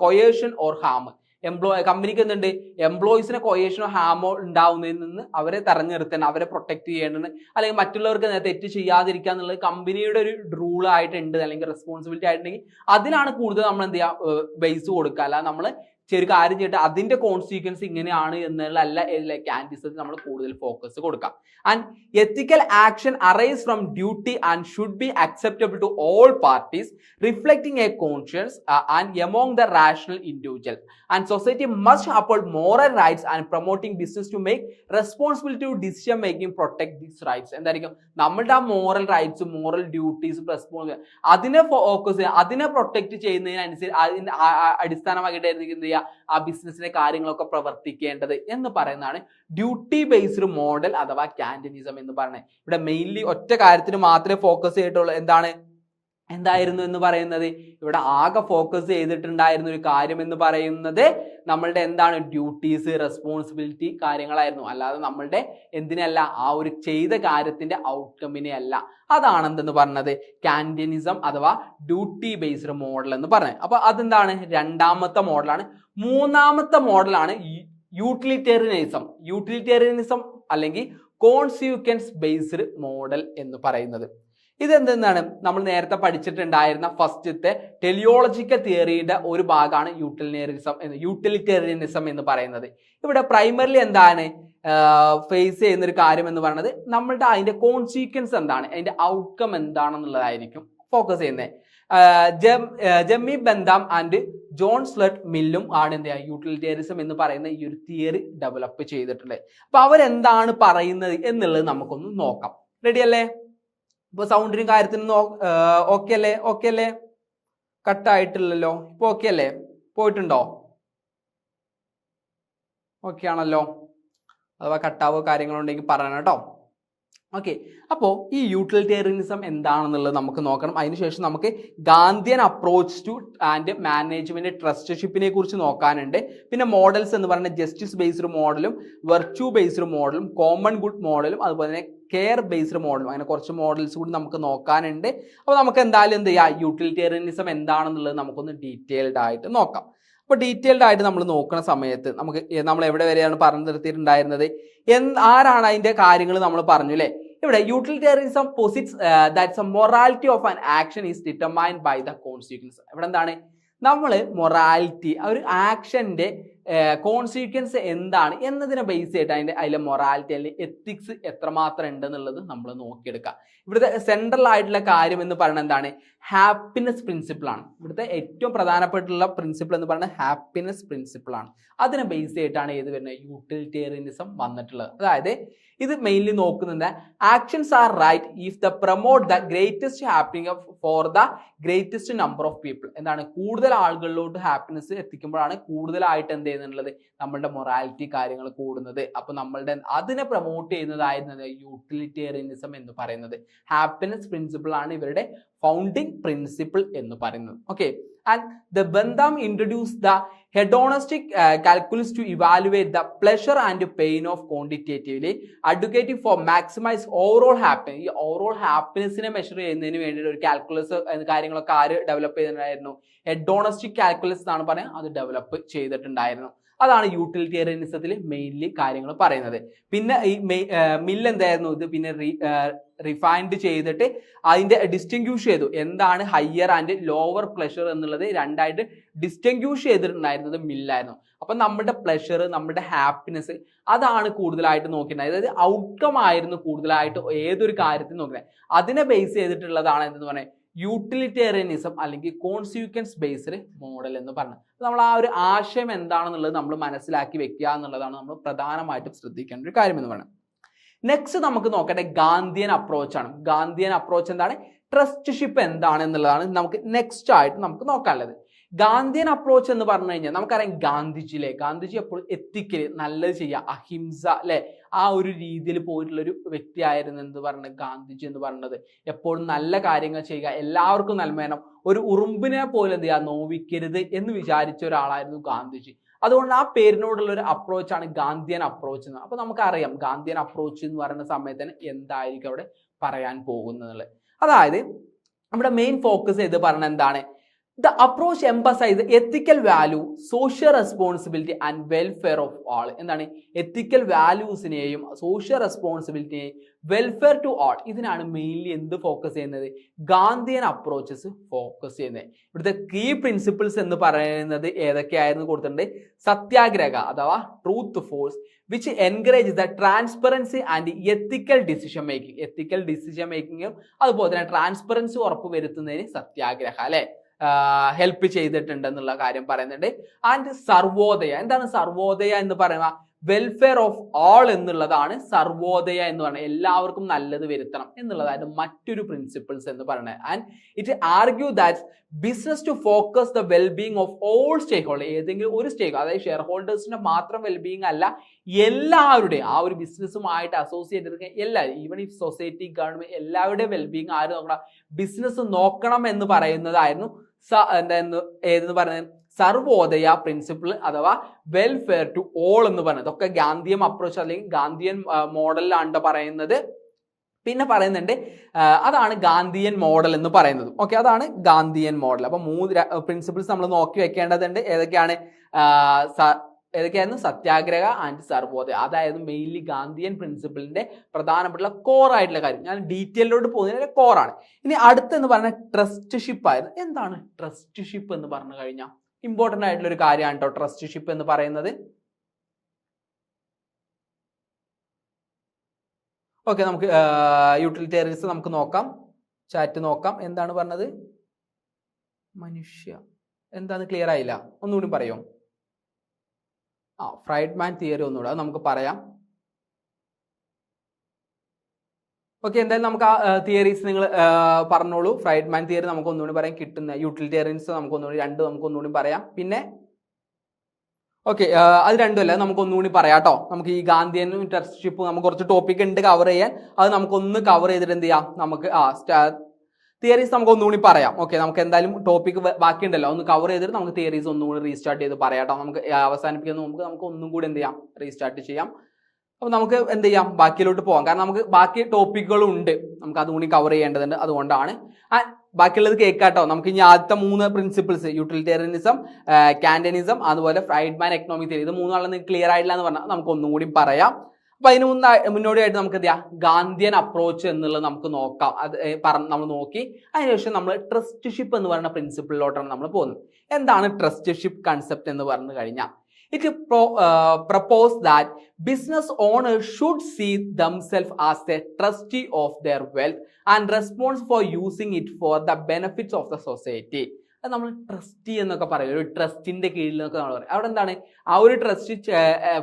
coercion or harm employ കമ്പനിക്ക് എന്തുണ്ട്? എംപ്ലോയീസിനെ കൊയേഷനോ ഹാമോ ഉണ്ടാവുന്നതിൽ നിന്ന് അവരെ തെരഞ്ഞെടുത്തണം അവരെ പ്രൊട്ടക്ട് ചെയ്യേണ്ടത്. അല്ലെങ്കിൽ മറ്റുള്ളവർക്ക് തെറ്റ് ചെയ്യാതിരിക്കുക എന്നുള്ളത് കമ്പനിയുടെ ഒരു റൂൾ ആയിട്ടുണ്ട് അല്ലെങ്കിൽ റെസ്പോൺസിബിലിറ്റി ആയിട്ടുണ്ടെങ്കിൽ അതിനാണ് കൂടുതൽ നമ്മൾ എന്ത് ചെയ്യുക ബേസ് കൊടുക്കുക. അല്ലാതെ നമ്മൾ ശരി കാര്യം ചെയ്തിട്ട് അതിന്റെ കോൺസിക്വൻസ് ഇങ്ങനെയാണ് എന്നുള്ള ക്യാൻഡിസിൽ നമ്മൾ കൂടുതൽ ഫോക്കസ് കൊടുക്കാം. And ethical action arise from duty and should be acceptable to all parties reflecting a conscience and among the rational individual and society must uphold moral rights and promoting business to make responsibility to decision making protect these rights എന്തായിരിക്കും? നമ്മളുടെ ആ moral റൈറ്റ്സും moral duties response അതിനെ focus അതിനെ protect ചെയ്യുന്നതിനനുസരിച്ച് അതിന് അടിസ്ഥാനമാക്കിയിട്ട് എന്ത് ചെയ്യുക? ആ ബിസിനസ്സിന്റെ കാര്യങ്ങളൊക്കെ പ്രവർത്തിക്കേണ്ടത് എന്ന് പറയുന്നതാണ് ഡ്യൂട്ടി ബേസ്ഡ് മോഡൽ അഥവാ ക്യാന്റനിസം എന്ന് പറയുന്നത്. ഇവിടെ മെയിൻലി ഒറ്റ കാര്യത്തിന് മാത്രമേ ഫോക്കസ് ചെയ്തിട്ടുള്ളൂ. എന്താണ്? എന്തായിരുന്നു എന്ന് പറയുന്നത്? ഇവിടെ ആകെ ഫോക്കസ് ചെയ്തിട്ടുണ്ടായിരുന്ന ഒരു കാര്യം എന്ന് പറയുന്നത് നമ്മളുടെ എന്താണ്? ഡ്യൂട്ടീസ് റെസ്പോൺസിബിലിറ്റി കാര്യങ്ങളായിരുന്നു. അല്ലാതെ നമ്മളുടെ എന്തിനല്ല ആ ഒരു ചെയ്ത കാര്യത്തിന്റെ ഔട്ട്കമ്മിനെ അല്ല അതാണ് എന്തെന്ന് പറഞ്ഞത്? കാൻഡിയനിസം അഥവാ ഡ്യൂട്ടി ബേസ്ഡ് മോഡൽ എന്ന് പറഞ്ഞത്. അപ്പൊ അതെന്താണ്? രണ്ടാമത്തെ മോഡലാണ് മൂന്നാമത്തെ മോഡലാണ് യൂട്ടിലിറ്റേറിയനിസം യൂട്ടിലിറ്റേറിയനിസം അല്ലെങ്കിൽ കോൺസിക്വൻസ് ബേസ്ഡ് മോഡൽ എന്ന് പറയുന്നത്. ഇതെന്തെന്നാണ്? നമ്മൾ നേരത്തെ പഠിച്ചിട്ടുണ്ടായിരുന്ന ഫസ്റ്റത്തെ ടെലിയോളജിക്കൽ തിയറിയുടെ ഒരു ഭാഗമാണ് യൂട്ടിലിറ്റേറിയനിസം എന്ന് യൂട്ടിലിറ്റേറിയനിസം എന്ന് പറയുന്നത്. ഇവിടെ പ്രൈമറിലി എന്താണ്? ഫേസ് ചെയ്യുന്ന ഒരു കാര്യം എന്ന് പറയുന്നത് നമ്മളുടെ അതിന്റെ കോൺസിക്വൻസ് എന്താണ്? അതിന്റെ ഔട്ട്കം എന്താണെന്നുള്ളതായിരിക്കും ഫോക്കസ് ചെയ്യുന്നത്. Jeremy Bentham and John Stuart മില്ലും ആണ് എന്ത് ചെയ്യുക? യൂട്ടിലിറ്റേറിസം എന്ന് പറയുന്ന ഈ ഒരു തിയറി ഡെവലപ്പ് ചെയ്തിട്ടുള്ളത്. അപ്പൊ അവരെന്താണ് പറയുന്നത് എന്നുള്ളത് നമുക്കൊന്ന് നോക്കാം. റെഡി അല്ലേ? ഇപ്പൊ സൗണ്ടിനും കാര്യത്തിനും ഓക്കെ അല്ലേ? ഓക്കെ അല്ലേ? കട്ടായിട്ടില്ലല്ലോ ഇപ്പൊ ഓക്കെ അല്ലേ? പോയിട്ടുണ്ടോ? ഓക്കെ ആണല്ലോ. അഥവാ കട്ടാവോ കാര്യങ്ങളുണ്ടെങ്കിൽ പറയണം കേട്ടോ. ഓക്കെ അപ്പോൾ ഈ യൂട്ടിലിറ്റേറിയനിസം എന്താണെന്നുള്ളത് നമുക്ക് നോക്കണം. അതിനുശേഷം നമുക്ക് Gandhian approach to and management ട്രസ്റ്റർഷിപ്പിനെ കുറിച്ച് നോക്കാനുണ്ട്. പിന്നെ മോഡൽസ് എന്ന് പറയുന്നത് ജസ്റ്റിസ് ബേസ്ഡ് മോഡലും വെർച്യൂ ബേസ്ഡ് മോഡലും കോമൺ ഗുഡ് മോഡലും അതുപോലെ തന്നെ കെയർ ബേസ്ഡ് മോഡലും അങ്ങനെ കുറച്ച് മോഡൽസ് കൂടി നമുക്ക് നോക്കാനുണ്ട്. അപ്പോൾ നമുക്ക് എന്തായാലും എന്ത് ചെയ്യാം? യൂട്ടിലിറ്റേറിയനിസം എന്താണെന്നുള്ളത് നമുക്കൊന്ന് ഡീറ്റെയിൽഡ് ആയിട്ട് നോക്കാം. അപ്പോൾ ഡീറ്റെയിൽഡ് ആയിട്ട് നമ്മൾ നോക്കുന്ന സമയത്ത് നമുക്ക് നമ്മൾ എവിടെ വരെയാണ് പറഞ്ഞു നിർത്തിയിട്ടുണ്ടായിരുന്നത്? ആരാണ് അതിന്റെ കാര്യങ്ങൾ നമ്മൾ പറഞ്ഞു അല്ലേ ഇവിടെ utilitarianism posits that's a morality of an action is determined by the consequence ഇവിടെ എന്താണ്? നമ്മൾ മൊറാലിറ്റി ആ ഒരു ആക്ഷന്റെ കോൺസിക്വൻസ് എന്താണ് എന്നതിനെ ബേസ് ചെയ്തിട്ട് അതിന്റെ അതിലെ മൊറാലിറ്റി അല്ലെങ്കിൽ എത്തിക്സ് എത്രമാത്രം ഉണ്ടെന്നുള്ളത് നമ്മൾ നോക്കിയെടുക്കുക ഇവിടുത്തെ സെൻട്രൽ ആയിട്ടുള്ള കാര്യം എന്ന് പറയുന്നത് എന്താണ്? ഹാപ്പിനെസ് പ്രിൻസിപ്പിൾ ആണ്. ഇവിടുത്തെ ഏറ്റവും പ്രധാനപ്പെട്ടുള്ള പ്രിൻസിപ്പിൾ എന്ന് പറയുന്നത് ഹാപ്പിനെസ് പ്രിൻസിപ്പിൾ ആണ്. അതിനെ ബേസ് ചെയ്തിട്ടാണ് ഏത് വരുന്നത്? യൂട്ടിലിറ്റേറിയനിസം വന്നിട്ടുള്ളത്. അതായത് ഇത് മെയിൻലി നോക്കുന്നത് actions are right if the promote the greatest happiness for the greatest number of people എന്താണ്? കൂടുതൽ ആളുകളിലോട്ട് ഹാപ്പിനെസ് എത്തിക്കുമ്പോഴാണ് കൂടുതലായിട്ട് എന്ത് ചെയ്യുന്നുള്ളത്? നമ്മളുടെ മൊറാലിറ്റി കാര്യങ്ങൾ കൂടുന്നത്. അപ്പൊ നമ്മളുടെ അതിനെ പ്രൊമോട്ട് ചെയ്യുന്നതായിരുന്നത് യൂട്ടിലിറ്റേറിയനിസം എന്ന് പറയുന്നത്. ഹാപ്പിനെസ് പ്രിൻസിപ്പിൾ ആണ് ഇവരുടെ ഫൗണ്ടിങ് പ്രിൻസിപ്പിൾ എന്ന് പറയുന്നത്. Okay and the Bentham introduce the hedonistic calculus to evaluate the pleasure and pain of quantitatively advocating for maximise overall happy ഈ ഓവറോൾ ഹാപ്പിനെസ്സിനെ മെഷർ ചെയ്യുന്നതിന് വേണ്ടിയിട്ട് ഒരു കാൽക്കുലസ് കാര്യങ്ങളൊക്കെ ആര് ഡെവലപ്പ് ചെയ്തിട്ടുണ്ടായിരുന്നു? ഹെഡോണസ്റ്റിക് കാൽക്കുലസ് എന്നാണ് പറയുന്നത്. അത് ഡെവലപ്പ് ചെയ്തിട്ടുണ്ടായിരുന്നു. അതാണ് യൂട്ടിലിറ്റേറിയനിസത്തിൽ മെയിൻലി കാര്യങ്ങൾ പറയുന്നത്. പിന്നെ ഈ മിൽ എന്തായിരുന്നു? ഇത് പിന്നെ റിഫൈൻഡ് ചെയ്തിട്ട് അതിന്റെ ഡിസ്റ്റിങ്ക്യൂഷ് ചെയ്തു. എന്താണ് ഹയർ ആൻഡ് ലോവർ പ്ലഷർ എന്നുള്ളത് രണ്ടായിട്ട് ഡിസ്റ്റിങ്ക്യൂഷ് ചെയ്തിട്ടുണ്ടായിരുന്നത് മില്ലായിരുന്നു അപ്പൊ നമ്മുടെ പ്ലഷർ നമ്മുടെ ഹാപ്പിനെസ് അതാണ് കൂടുതലായിട്ട് നോക്കിയിട്ടുണ്ടായത് അതായത് ഔട്ട്കം ആയിരുന്നു കൂടുതലായിട്ട് ഏതൊരു കാര്യത്തിൽ നോക്കുന്നത്. അതിനെ ബേസ് ചെയ്തിട്ടുള്ളതാണ് എന്തെന്ന് പറയുന്നത് യൂട്ടിലിറ്റേറിയനിസം അല്ലെങ്കിൽ കോൺസിക്വൻസ് ബേസ്ഡ് മോഡൽ എന്ന് പറഞ്ഞത് നമ്മൾ ആ ഒരു ആശയം എന്താണെന്നുള്ളത് നമ്മൾ മനസ്സിലാക്കി വെക്കുക എന്നുള്ളതാണ് നമ്മൾ പ്രധാനമായിട്ടും ശ്രദ്ധിക്കേണ്ട ഒരു കാര്യം എന്ന് പറയുന്നത് നെക്സ്റ്റ് നമുക്ക് നോക്കേണ്ട ഗാന്ധിയൻ അപ്രോച്ച് ആണ്. ഗാന്ധിയൻ അപ്രോച്ച് എന്താണ്? ട്രസ്റ്റ്ഷിപ്പ് എന്താണ് എന്നുള്ളതാണ് നമുക്ക് നെക്സ്റ്റ് ആയിട്ട് നമുക്ക് നോക്കാനുള്ളത്. ഗാന്ധിയൻ അപ്രോച്ച് എന്ന് പറഞ്ഞു കഴിഞ്ഞാൽ നമുക്കറിയാം ഗാന്ധിജിയിലെ ഗാന്ധിജി എപ്പോഴും എത്തിക്കൽ നല്ലത് ചെയ്യുക അഹിംസ അല്ലെ? ആ ഒരു രീതിയിൽ പോയിട്ടുള്ള ഒരു വ്യക്തിയായിരുന്നു എന്ന് പറഞ്ഞത് ഗാന്ധിജി എന്ന് പറയുന്നത് എപ്പോഴും നല്ല കാര്യങ്ങൾ ചെയ്യുക എല്ലാവർക്കും നന്മ വേണം. ഒരു ഉറുമ്പിനെ പോലെ എന്ത് ചെയ്യുക നോവിക്കരുത് എന്ന് വിചാരിച്ച ഒരാളായിരുന്നു ഗാന്ധിജി. അതുകൊണ്ട് ആ പേരിനോടുള്ള ഒരു അപ്രോച്ചാണ് ഗാന്ധിയൻ അപ്രോച്ച് എന്ന്. അപ്പൊ നമുക്കറിയാം ഗാന്ധിയൻ അപ്രോച്ച് എന്ന് പറയുന്ന സമയത്തിന് എന്തായിരിക്കും അവിടെ പറയാൻ പോകുന്നത്. അതായത് നമ്മുടെ മെയിൻ ഫോക്കസ് ചെയ്ത് പറഞ്ഞ എന്താണ്? The approach emphasise ethical value social responsibility and welfare of all എന്താണ്? എത്തിക്കൽ വാല്യൂസിനെയും സോഷ്യൽ റെസ്പോൺസിബിലിറ്റിയെയും വെൽഫെയർ ടു ആൾ ഇതിനാണ് മെയിൻലി എന്ത് ഫോക്കസ് ചെയ്യുന്നത്? ഗാന്ധിയൻ അപ്രോച്ചസ് ഫോക്കസ് ചെയ്യുന്നത്. ഇവിടുത്തെ കീ പ്രിൻസിപ്പിൾസ് എന്ന് പറയുന്നത് ഏതൊക്കെയായിരുന്നു കൊടുത്തിട്ടുണ്ട്? സത്യാഗ്രഹ അഥവാ truth force which encourage the transparency and ethical decision making ethical decision മേക്കിങ്ങും അതുപോലെ തന്നെ ട്രാൻസ്പെറൻസി ഉറപ്പ് വരുത്തുന്നതിന് സത്യാഗ്രഹ അല്ലെ? ഹെൽപ്പ് ചെയ്തിട്ടുണ്ട് എന്നുള്ള കാര്യം പറയുന്നുണ്ട്. ആൻഡ് സർവോദയ എന്താണ് സർവോദയ എന്ന് പറയുക? വെൽഫെയർ ഓഫ് ഓൾ എന്നുള്ളതാണ് സർവോദയ എന്ന് പറയുന്നത്. എല്ലാവർക്കും നല്ലത് വരുത്തണം എന്നുള്ളതാണ് മറ്റൊരു പ്രിൻസിപ്പിൾസ് എന്ന് പറയുന്നത്. And it argue that business to focus the wellbeing of all stakeholder ഏതെങ്കിലും ഒരു സ്റ്റേക്ക് അതായത് ഷെയർ ഹോൾഡേഴ്സിന്റെ മാത്രം വെൽബീങ് അല്ല എല്ലാവരുടെയും ആ ഒരു ബിസിനസ്സുമായിട്ട് അസോസിയേറ്റ് ചെയ്തിരിക്കുന്ന എല്ലാ ഈവൻ ഈ സൊസൈറ്റി ഗവൺമെന്റ് എല്ലാവരുടെയും വെൽബീങ് ആര് നോക്കണം? ബിസിനസ് നോക്കണം എന്ന് പറയുന്നതായിരുന്നു എന്തായിരുന്നു ഏതെന്ന് പറയുന്നത്? സർവോദയ പ്രിൻസിപ്പിൾ അഥവാ വെൽഫെയർ ടു ഓൾ എന്ന് പറയുന്നത്. ഒക്കെ ഗാന്ധിയൻ അപ്രോച്ച് അല്ലെങ്കിൽ ഗാന്ധിയൻ മോഡലിലാണ് പറയുന്നത്. പിന്നെ പറയുന്നുണ്ട് അതാണ് ഗാന്ധിയൻ മോഡൽ എന്ന് പറയുന്നത്. ഓക്കെ അതാണ് ഗാന്ധിയൻ മോഡൽ അപ്പൊ മൂന്ന് പ്രിൻസിപ്പിൾസ് നമ്മൾ നോക്കി വെക്കേണ്ടതുണ്ട്. ഏതൊക്കെയാണ്? ഏതൊക്കെയായിരുന്നു? സത്യാഗ്രഹ ആൻഡ് സർവോദയ. അതായത് മെയിൻലി ഗാന്ധിയൻ പ്രിൻസിപ്പിളിന്റെ പ്രധാനപ്പെട്ടുള്ള കോർ ആയിട്ടുള്ള കാര്യം. ഞാൻ ഡീറ്റെയിലോട്ട് പോകുന്നതിന് കോറാണ് ഇനി അടുത്തെന്ന് പറഞ്ഞ ട്രസ്റ്റ്ഷിപ്പ് ആയിരുന്നു. എന്താണ് ട്രസ്റ്റ്ഷിപ്പ് എന്ന് പറഞ്ഞു കഴിഞ്ഞാൽ? ഇമ്പോർട്ടന്റ് ആയിട്ടുള്ള ഒരു കാര്യമാണ് കേട്ടോ ട്രസ്റ്റ്ഷിപ്പ് എന്ന് പറയുന്നത്. ഓക്കെ നമുക്ക് യൂട്ടിലിറ്റേറിയൻസ് നമുക്ക് നോക്കാം. ചാറ്റ് നോക്കാം. എന്താണ് പറഞ്ഞത്? മനുഷ്യ. എന്താണ് ക്ലിയർ ആയില്ല. ഒന്നുകൂടി പറയോ? ആ ഫ്രൈഡ്മാൻ തിയറി ഒന്നുകൂടെ നമുക്ക് പറയാം. ഓക്കെ എന്തായാലും നമുക്ക് ആ തിയറീസ് നിങ്ങൾ പറഞ്ഞോളൂ. ഫ്രൈഡ്മാൻ തിയറി നമുക്ക് ഒന്നുകൂടി പറയാം. കിട്ടുന്ന യൂട്ടിലിറ്റേറിയൻസ് നമുക്ക് ഒന്നുകൂടി രണ്ട് നമുക്ക് ഒന്നുകൂടി പറയാം. പിന്നെ ഓക്കെ അത് രണ്ടുമല്ല നമുക്ക് ഒന്നുകൂടി പറയാം കേട്ടോ. നമുക്ക് ഈ ഗാന്ധിയൻ ടെസ്റ്റ്ഷിപ്പ് നമുക്ക് കുറച്ച് ടോപ്പിക് ഉണ്ട് കവർ ചെയ്യാൻ. അത് നമുക്കൊന്ന് കവർ ചെയ്തിട്ട് എന്ത് ചെയ്യാം? നമുക്ക് ആ തിയറീസ് നമുക്ക് ഒന്നുകൂടി പറയാം. ഓക്കെ നമുക്ക് എന്തായാലും ടോപ്പിക് ബാക്കിയുണ്ടല്ലോ. ഒന്ന് കവർ ചെയ്തിട്ട് നമുക്ക് തിയറീസ് ഒന്നുകൂടി റീസ്റ്റാർട്ട് ചെയ്ത് പറയാം കേട്ടോ നമുക്ക് അവസാനിപ്പിക്കുന്ന നമുക്ക് നമുക്ക് ഒന്നും കൂടി എന്ത് ചെയ്യാം? റീസ്റ്റാർട്ട് ചെയ്യാം. അപ്പോൾ നമുക്ക് എന്ത് ചെയ്യാം? ബാക്കിയിലോട്ട് പോകാം കാരണം നമുക്ക് ബാക്കി ടോപ്പിക്കുകളും ഉണ്ട് നമുക്ക് അതുകൂടി കവർ ചെയ്യേണ്ടതുണ്ട്. അതുകൊണ്ടാണ്. ബാക്കിയുള്ളത് കേൾക്കാട്ടോ നമുക്ക് ഇനി ആദ്യത്തെ മൂന്ന് പ്രിൻസിപ്പിൾസ് യൂട്ടിലിറ്റേറിയനിസം കാൻഡനിസം അതുപോലെ ഫ്രൈഡ്മാൻ എക്കണോമിക് തിയറി ഇത് മൂന്നാളെ ക്ലിയർ ആയിട്ടില്ല എന്ന് പറഞ്ഞാൽ നമുക്ക് ഒന്നും കൂടി പറയാം. അപ്പൊ അതിന് മുന്ന മുന്നോടിയായിട്ട് നമുക്ക് എന്താ ഗാന്ധിയൻ അപ്രോച്ച് എന്നുള്ളത് നമുക്ക് നോക്കാം. അത് പറഞ്ഞ് നമ്മൾ നോക്കി. അതിനുശേഷം നമ്മൾ ട്രസ്റ്റ്ഷിപ്പ് എന്ന് പറയുന്ന പ്രിൻസിപ്പിളിലോട്ടാണ് നമ്മൾ പോകുന്നത്. എന്താണ് ട്രസ്റ്റ്ഷിപ്പ് കൺസെപ്റ്റ് എന്ന് പറഞ്ഞു കഴിഞ്ഞാൽ? It propose that business owner should see them self as a trustee of their wealth and response for using it for the benefits of the society. അത് നമ്മൾ ട്രസ്റ്റി എന്നൊക്കെ പറയും. ഒരു ട്രസ്റ്റിന്റെ കീഴിൽ എന്നൊക്കെ നമ്മൾ പറയും. അവിടെ എന്താണ്? ആ ഒരു ട്രസ്റ്റ്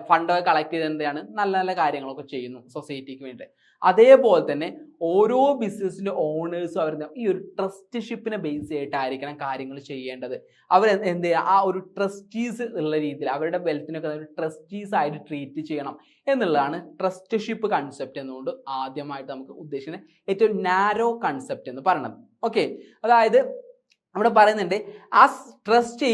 ഫണ്ടൊക്കെ കളക്ട് ചെയ്ത് എന്താണ്? നല്ല നല്ല കാര്യങ്ങളൊക്കെ ചെയ്യുന്നു സൊസൈറ്റിക്ക് വേണ്ടി അതേപോലെ തന്നെ ഓരോ ബിസിനസ്സിന്റെ ഓണേഴ്സും അവർ ഈ ഒരു ട്രസ്റ്റ്ഷിപ്പിനെ ബേസ് ചെയ്തിട്ടായിരിക്കണം കാര്യങ്ങൾ ചെയ്യേണ്ടത്. അവർ എന്ത് ചെയ്യുക ആ ഒരു ട്രസ്റ്റീസ് ഉള്ള രീതിയിൽ അവരുടെ വെൽത്തിനൊക്കെ ഒരു ട്രസ്റ്റീസ് ആയിട്ട് ട്രീറ്റ് ചെയ്യണം എന്നുള്ളതാണ് ട്രസ്റ്റ്ഷിപ്പ് കൺസെപ്റ്റ് എന്നുകൊണ്ട് ആദ്യമായിട്ട് നമുക്ക് ഉദ്ദേശിക്കുന്ന ഏറ്റവും നാരോ കൺസെപ്റ്റ് എന്ന് പറയുന്നത്. ഓക്കെ അതായത് അവിടെ പറയുന്നുണ്ട് as trustee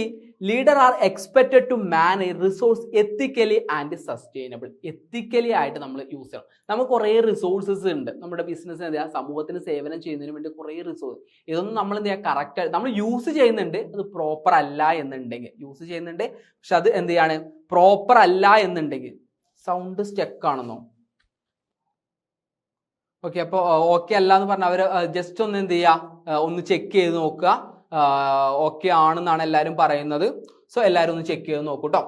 leader are expected to manage resource ethically and sustainable ethically ആയിട്ട് നമ്മൾ യൂസ് ചെയ്യണം. നമുക്ക് കുറേ റിസോഴ്സസ് ഉണ്ട്. നമ്മുടെ ബിസിനസ് എന്ത് സമൂഹത്തിന് സേവനം ചെയ്യുന്നതിന് വേണ്ടി കുറേ റിസോഴ്സ് ഇതൊന്നും നമ്മൾ എന്ത് ചെയ്യുക കറക്റ്റ് നമ്മൾ യൂസ് ചെയ്യുന്നുണ്ട്. അത് പ്രോപ്പർ അല്ല എന്നുണ്ടെങ്കിൽ. യൂസ് ചെയ്യുന്നുണ്ട്. പക്ഷെ അത് എന്ത് ചെയ്യാണ് പ്രോപ്പർ അല്ല എന്നുണ്ടെങ്കിൽ. സൗണ്ട് സ്റ്റെക്ക് ആണെന്നോ? ഓക്കെ അപ്പോൾ ഓക്കെ അല്ല എന്ന് പറഞ്ഞാൽ അവർ ജസ്റ്റ് ഒന്ന് എന്ത് ചെയ്യുക ഒന്ന് ചെക്ക് ചെയ്ത് നോക്കുക. ഓക്കെ ആണെന്നാണ് എല്ലാവരും പറയുന്നത്. സോ എല്ലാവരും ഒന്ന് ചെക്ക് ചെയ്ത് നോക്കൂട്ടോ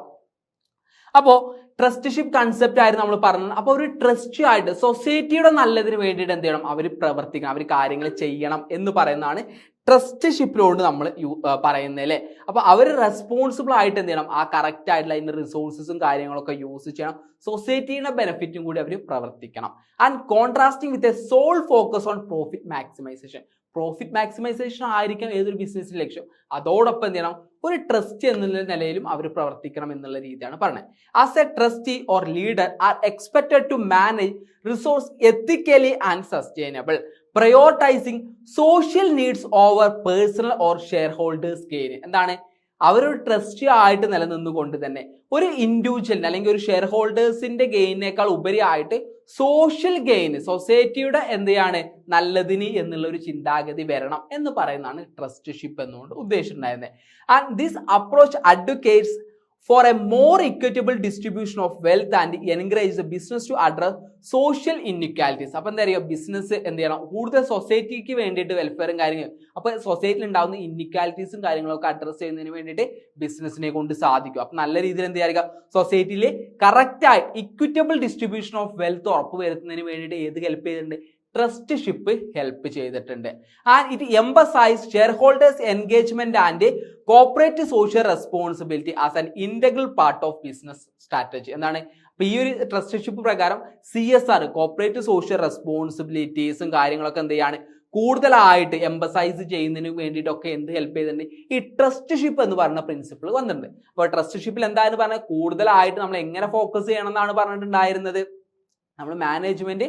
അപ്പോൾ ട്രസ്റ്റ്ഷിപ്പ് കൺസെപ്റ്റ് ആയിരുന്നു നമ്മൾ പറഞ്ഞത്. അപ്പോൾ ഒരു ട്രസ്റ്റ് ആയിട്ട് സൊസൈറ്റിയുടെ നല്ലതിന് വേണ്ടിയിട്ട് എന്ത് ചെയ്യണം? അവർ പ്രവർത്തിക്കണം അവർ കാര്യങ്ങൾ ചെയ്യണം എന്ന് പറയുന്നതാണ് ട്രസ്റ്റ്ഷിപ്പിലോട് നമ്മൾ യു പറയുന്നത് അല്ലേ? അപ്പോൾ അവർ റെസ്പോൺസിബിൾ ആയിട്ട് എന്ത് ചെയ്യണം? ആ കറക്റ്റ് ആയിട്ടുള്ള അതിന്റെ റിസോഴ്സസും കാര്യങ്ങളൊക്കെ യൂസ് ചെയ്യണം. സൊസൈറ്റിയുടെ ബെനിഫിറ്റും കൂടി അവർ പ്രവർത്തിക്കണം. And contrasting with a sole focus on profit maximisation profit maximisation ആയിരിക്കാം ഏതൊരു ബിസിനസ്സിന്റെ ലക്ഷ്യം. അതോടൊപ്പം എന്ത് ചെയ്യണം? ഒരു ട്രസ്റ്റ് എന്നുള്ള നിലയിലും അവർ പ്രവർത്തിക്കണം എന്നുള്ള രീതിയാണ് പറഞ്ഞത്. As a trustee or leader are expected to manage resource ethically and sustainable prioritising social needs over personal or shareholders gain എന്താണ്? അവരൊരു ട്രസ്റ്റി ആയിട്ട് നിലനിന്നുകൊണ്ട് തന്നെ ഒരു ഇൻഡിവിജ്വലിന് അല്ലെങ്കിൽ ഒരു ഷെയർ ഹോൾഡേഴ്സിന്റെ ഗെയിനേക്കാൾ ഉപരിയായിട്ട് സോഷ്യൽ ഗെയിൻ സൊസൈറ്റിയുടെ എന്തെയാണ്? നല്ലതിന് എന്നുള്ള ഒരു ചിന്താഗതി വരണം എന്ന് പറയുന്നതാണ് ട്രസ്റ്റ്ഷിപ്പ് എന്നുകൊണ്ട് ഉദ്ദേശിച്ചിട്ടുണ്ടായിരുന്നത് and this approach advocates for a more equitable distribution of wealth and encourage the business to address social inequalities അപ്പൊ എന്താ പറയുക? ബിസിനസ് എന്ത് ചെയ്യണം? കൂടുതൽ സൊസൈറ്റിക്ക് വേണ്ടിയിട്ട് വെൽഫെയറും കാര്യങ്ങളും അപ്പൊ സൊസൈറ്റിയിൽ ഉണ്ടാകുന്ന ഇന്നിക്വാലിറ്റീസും കാര്യങ്ങളൊക്കെ അഡ്രസ് ചെയ്യുന്നതിന് വേണ്ടിയിട്ട് ബിസിനസിനെ കൊണ്ട് സാധിക്കും. അപ്പൊ നല്ല രീതിയിൽ എന്ത് ചെയ്യുക? സൊസൈറ്റിയിൽ കറക്റ്റായി ഇക്വിറ്റബിൾ ഡിസ്ട്രിബ്യൂഷൻ ഓഫ് വെൽത്ത് ഉറപ്പ് വരുത്തുന്നതിന് വേണ്ടിയിട്ട് ഏത് ഹെൽപ്പ് ചെയ്തിട്ടുണ്ട്? ട്രസ്റ്റ്ഷിപ്പ് ഹെൽപ്പ് ചെയ്തിട്ടുണ്ട്. And it emphasise shareholders engagement and corporate social responsibility as an integral part of business strategy എന്താണ്? അപ്പൊ ഈ ഒരു ട്രസ്റ്റ്ഷിപ്പ് പ്രകാരം C S R corporate social റെസ്പോൺസിബിലിറ്റീസും കാര്യങ്ങളൊക്കെ എന്ത് ചെയ്യാണ്? കൂടുതലായിട്ട് എംബസൈസ് ചെയ്യുന്നതിന് വേണ്ടിയിട്ടൊക്കെ എന്ത് ഹെൽപ്പ് ചെയ്തിട്ടുണ്ട്? ഈ ട്രസ്റ്റ്ഷിപ്പ് എന്ന് പറയുന്ന പ്രിൻസിപ്പിൾ വന്നിട്ടുണ്ട്. അപ്പോൾ ട്രസ്റ്റ്ഷിപ്പിൽ എന്താണെന്ന് പറഞ്ഞാൽ കൂടുതലായിട്ട് നമ്മൾ എങ്ങനെ ഫോക്കസ് ചെയ്യണം എന്നാണ് പറഞ്ഞിട്ടുണ്ടായിരുന്നത്. നമ്മൾ മാനേജ്മെന്റ്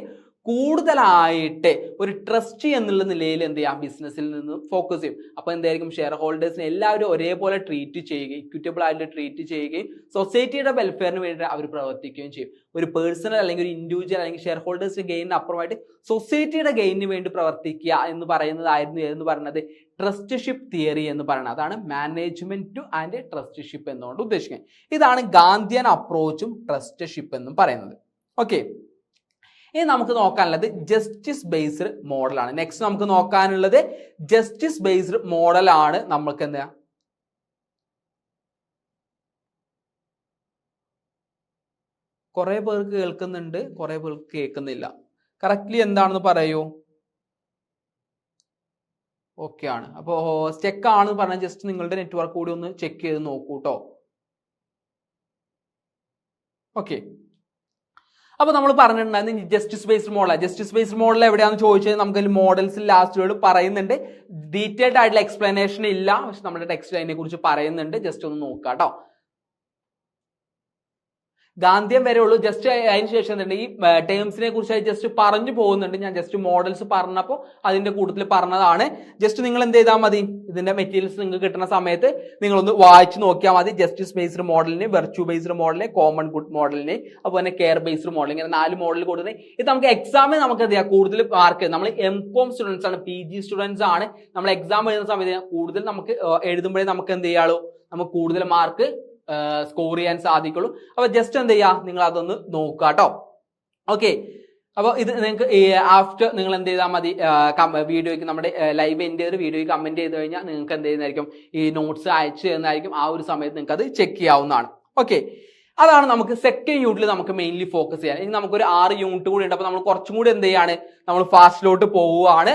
കൂടുതലായിട്ട് ഒരു ട്രസ്റ്റി എന്നുള്ള നിലയിൽ എന്ത് ചെയ്യാം? ബിസിനസ്സിൽ നിന്ന് ഫോക്കസ് ചെയ്യും. അപ്പോൾ എന്തായിരിക്കും? ഷെയർ ഹോൾഡേഴ്സിനെ എല്ലാവരും ഒരേപോലെ ട്രീറ്റ് ചെയ്യുകയും ഇക്വിറ്റബിൾ ആയിട്ട് ട്രീറ്റ് ചെയ്യുകയും സൊസൈറ്റിയുടെ വെൽഫെയറിന് വേണ്ടി അവർ പ്രവർത്തിക്കുകയും ചെയ്യും. ഒരു പേഴ്സണൽ അല്ലെങ്കിൽ ഒരു ഇൻഡിവിജ്വൽ അല്ലെങ്കിൽ ഷെയർ ഹോൾഡേഴ്സിന്റെ ഗെയിനിന് അപ്പുറമായിട്ട് സൊസൈറ്റിയുടെ ഗെയിനിന് വേണ്ടി പ്രവർത്തിക്കുക എന്ന് പറയുന്നതായിരുന്നു എന്ന് പറയുന്നത് ട്രസ്റ്റ്ഷിപ്പ് തിയറി എന്ന് പറയുന്നത്. അതാണ് മാനേജ്മെന്റ് ടു ആൻഡ് ട്രസ്റ്റ്ഷിപ്പ് എന്നുകൊണ്ട് ഉദ്ദേശിക്കുന്നത്. ഇതാണ് ഗാന്ധിയൻ അപ്രോച്ചും ട്രസ്റ്റ്ഷിപ്പ് എന്നും പറയുന്നത്. ഓക്കെ ഇനി നമുക്ക് നോക്കാനുള്ളത് ജസ്റ്റിസ് ബേസ്ഡ് മോഡലാണ് നെക്സ്റ്റ് നമുക്ക് നോക്കാനുള്ളത് ജസ്റ്റിസ് ബേസ്ഡ് മോഡലാണ് നമ്മൾക്ക് എന്താ കുറെ പേർക്ക് കേൾക്കുന്നുണ്ട് കുറെ പേർക്ക് കേൾക്കുന്നില്ല. കറക്റ്റ്ലി എന്താണെന്ന് പറയൂ? ഓക്കെ ആണ്. അപ്പോ സ്റ്റെക്ക് ആണെന്ന് പറഞ്ഞാൽ ജസ്റ്റ് നിങ്ങളുടെ നെറ്റ്വർക്ക് കൂടി ഒന്ന് ചെക്ക് ചെയ്ത് നോക്കൂട്ടോ ഓക്കെ അപ്പോൾ നമ്മൾ പറഞ്ഞിട്ടുണ്ടായിരുന്നു justice based model justice based model എവിടെയാണെന്ന് ചോദിച്ചാൽ നമുക്ക് മോഡൽസ് ലാസ്റ്റ് വേർഡ് പറയുന്നുണ്ട്. ഡീറ്റെയിൽഡ് ആയിട്ടുള്ള എക്സ്പ്ലനേഷൻ ഇല്ല. പക്ഷെ നമ്മുടെ ടെക്സ്റ്റ് അതിനെ കുറിച്ച് പറയുന്നുണ്ട്. ജസ്റ്റ് ഒന്ന് നോക്കാം കേട്ടോ ഗാന്ധിയം വരെ ഉള്ളൂ. ജസ്റ്റ് അതിന് ശേഷം എന്തുണ്ട്? ഈ ടേംസിനെ കുറിച്ച് ജസ്റ്റ് പറഞ്ഞു പോകുന്നുണ്ട്. ഞാൻ ജസ്റ്റ് മോഡൽസ് പറഞ്ഞപ്പോൾ അതിന്റെ കൂട്ടത്തിൽ പറഞ്ഞതാണ്. ജസ്റ്റ് നിങ്ങൾ എന്ത് ചെയ്താൽ മതി? ഇതിന്റെ മെറ്റീരിയൽസ് നിങ്ങൾക്ക് കിട്ടുന്ന സമയത്ത് നിങ്ങളൊന്ന് വായിച്ച് നോക്കിയാൽ മതി. ജസ്റ്റിസ് ബേസ്ഡ് മോഡലിനെ വെർച്യൂ ബേസ്ഡ് മോഡലിനെ കോമൺ ഗുഡ് മോഡലിനെ അതുപോലെ തന്നെ കെയർ ബേസ്ഡ് മോഡൽ ഇങ്ങനെ നാല് മോഡൽ കൊടുക്കുന്നത് ഇത് നമുക്ക് എക്സാമിൽ നമുക്ക് ചെയ്യാം? കൂടുതൽ മാർക്ക് നമ്മൾ എം കോം സ്റ്റുഡൻസ് ആണ് പി ജി സ്റ്റുഡൻസ് ആണ്. നമ്മൾ എക്സാം എഴുതുന്ന സമയത്ത് കൂടുതൽ നമുക്ക് എഴുതുമ്പോഴേ നമുക്ക് എന്ത് ചെയ്യാളൂ? നമുക്ക് കൂടുതൽ മാർക്ക് സ്കോർ ചെയ്യാൻ സാധിക്കുള്ളൂ. അപ്പൊ ജസ്റ്റ് എന്ത് ചെയ്യുക നിങ്ങൾ അതൊന്ന് നോക്കുക കേട്ടോ ഓക്കെ അപ്പോൾ ഇത് നിങ്ങൾക്ക് ആഫ്റ്റർ നിങ്ങൾ എന്ത് ചെയ്താൽ മതി വീഡിയോയ്ക്ക് നമ്മുടെ ലൈവ് എന്റെ ഒരു വീഡിയോയ്ക്ക് കമന്റ് ചെയ്ത് കഴിഞ്ഞാൽ നിങ്ങൾക്ക് എന്ത് ചെയ്യുന്നതായിരിക്കും? ഈ നോട്ട്സ് അയച്ചു തരുന്നതായിരിക്കും. ആ ഒരു സമയത്ത് നിങ്ങൾക്ക് അത് ചെക്ക് ചെയ്യാവുന്നതാണ്. ഓക്കെ അതാണ് നമുക്ക് സെക്കൻഡ് യൂണിറ്റിൽ നമുക്ക് മെയിൻലി ഫോക്കസ് ചെയ്യാൻ. ഇനി നമുക്കൊരു ആറ് യൂണിറ്റ് കൂടി ഉണ്ട്. അപ്പോൾ നമ്മൾ കുറച്ചും കൂടി എന്ത് ചെയ്യാണ്? നമ്മൾ ഫാസ്റ്റിലോട്ട് പോവുകയാണ്.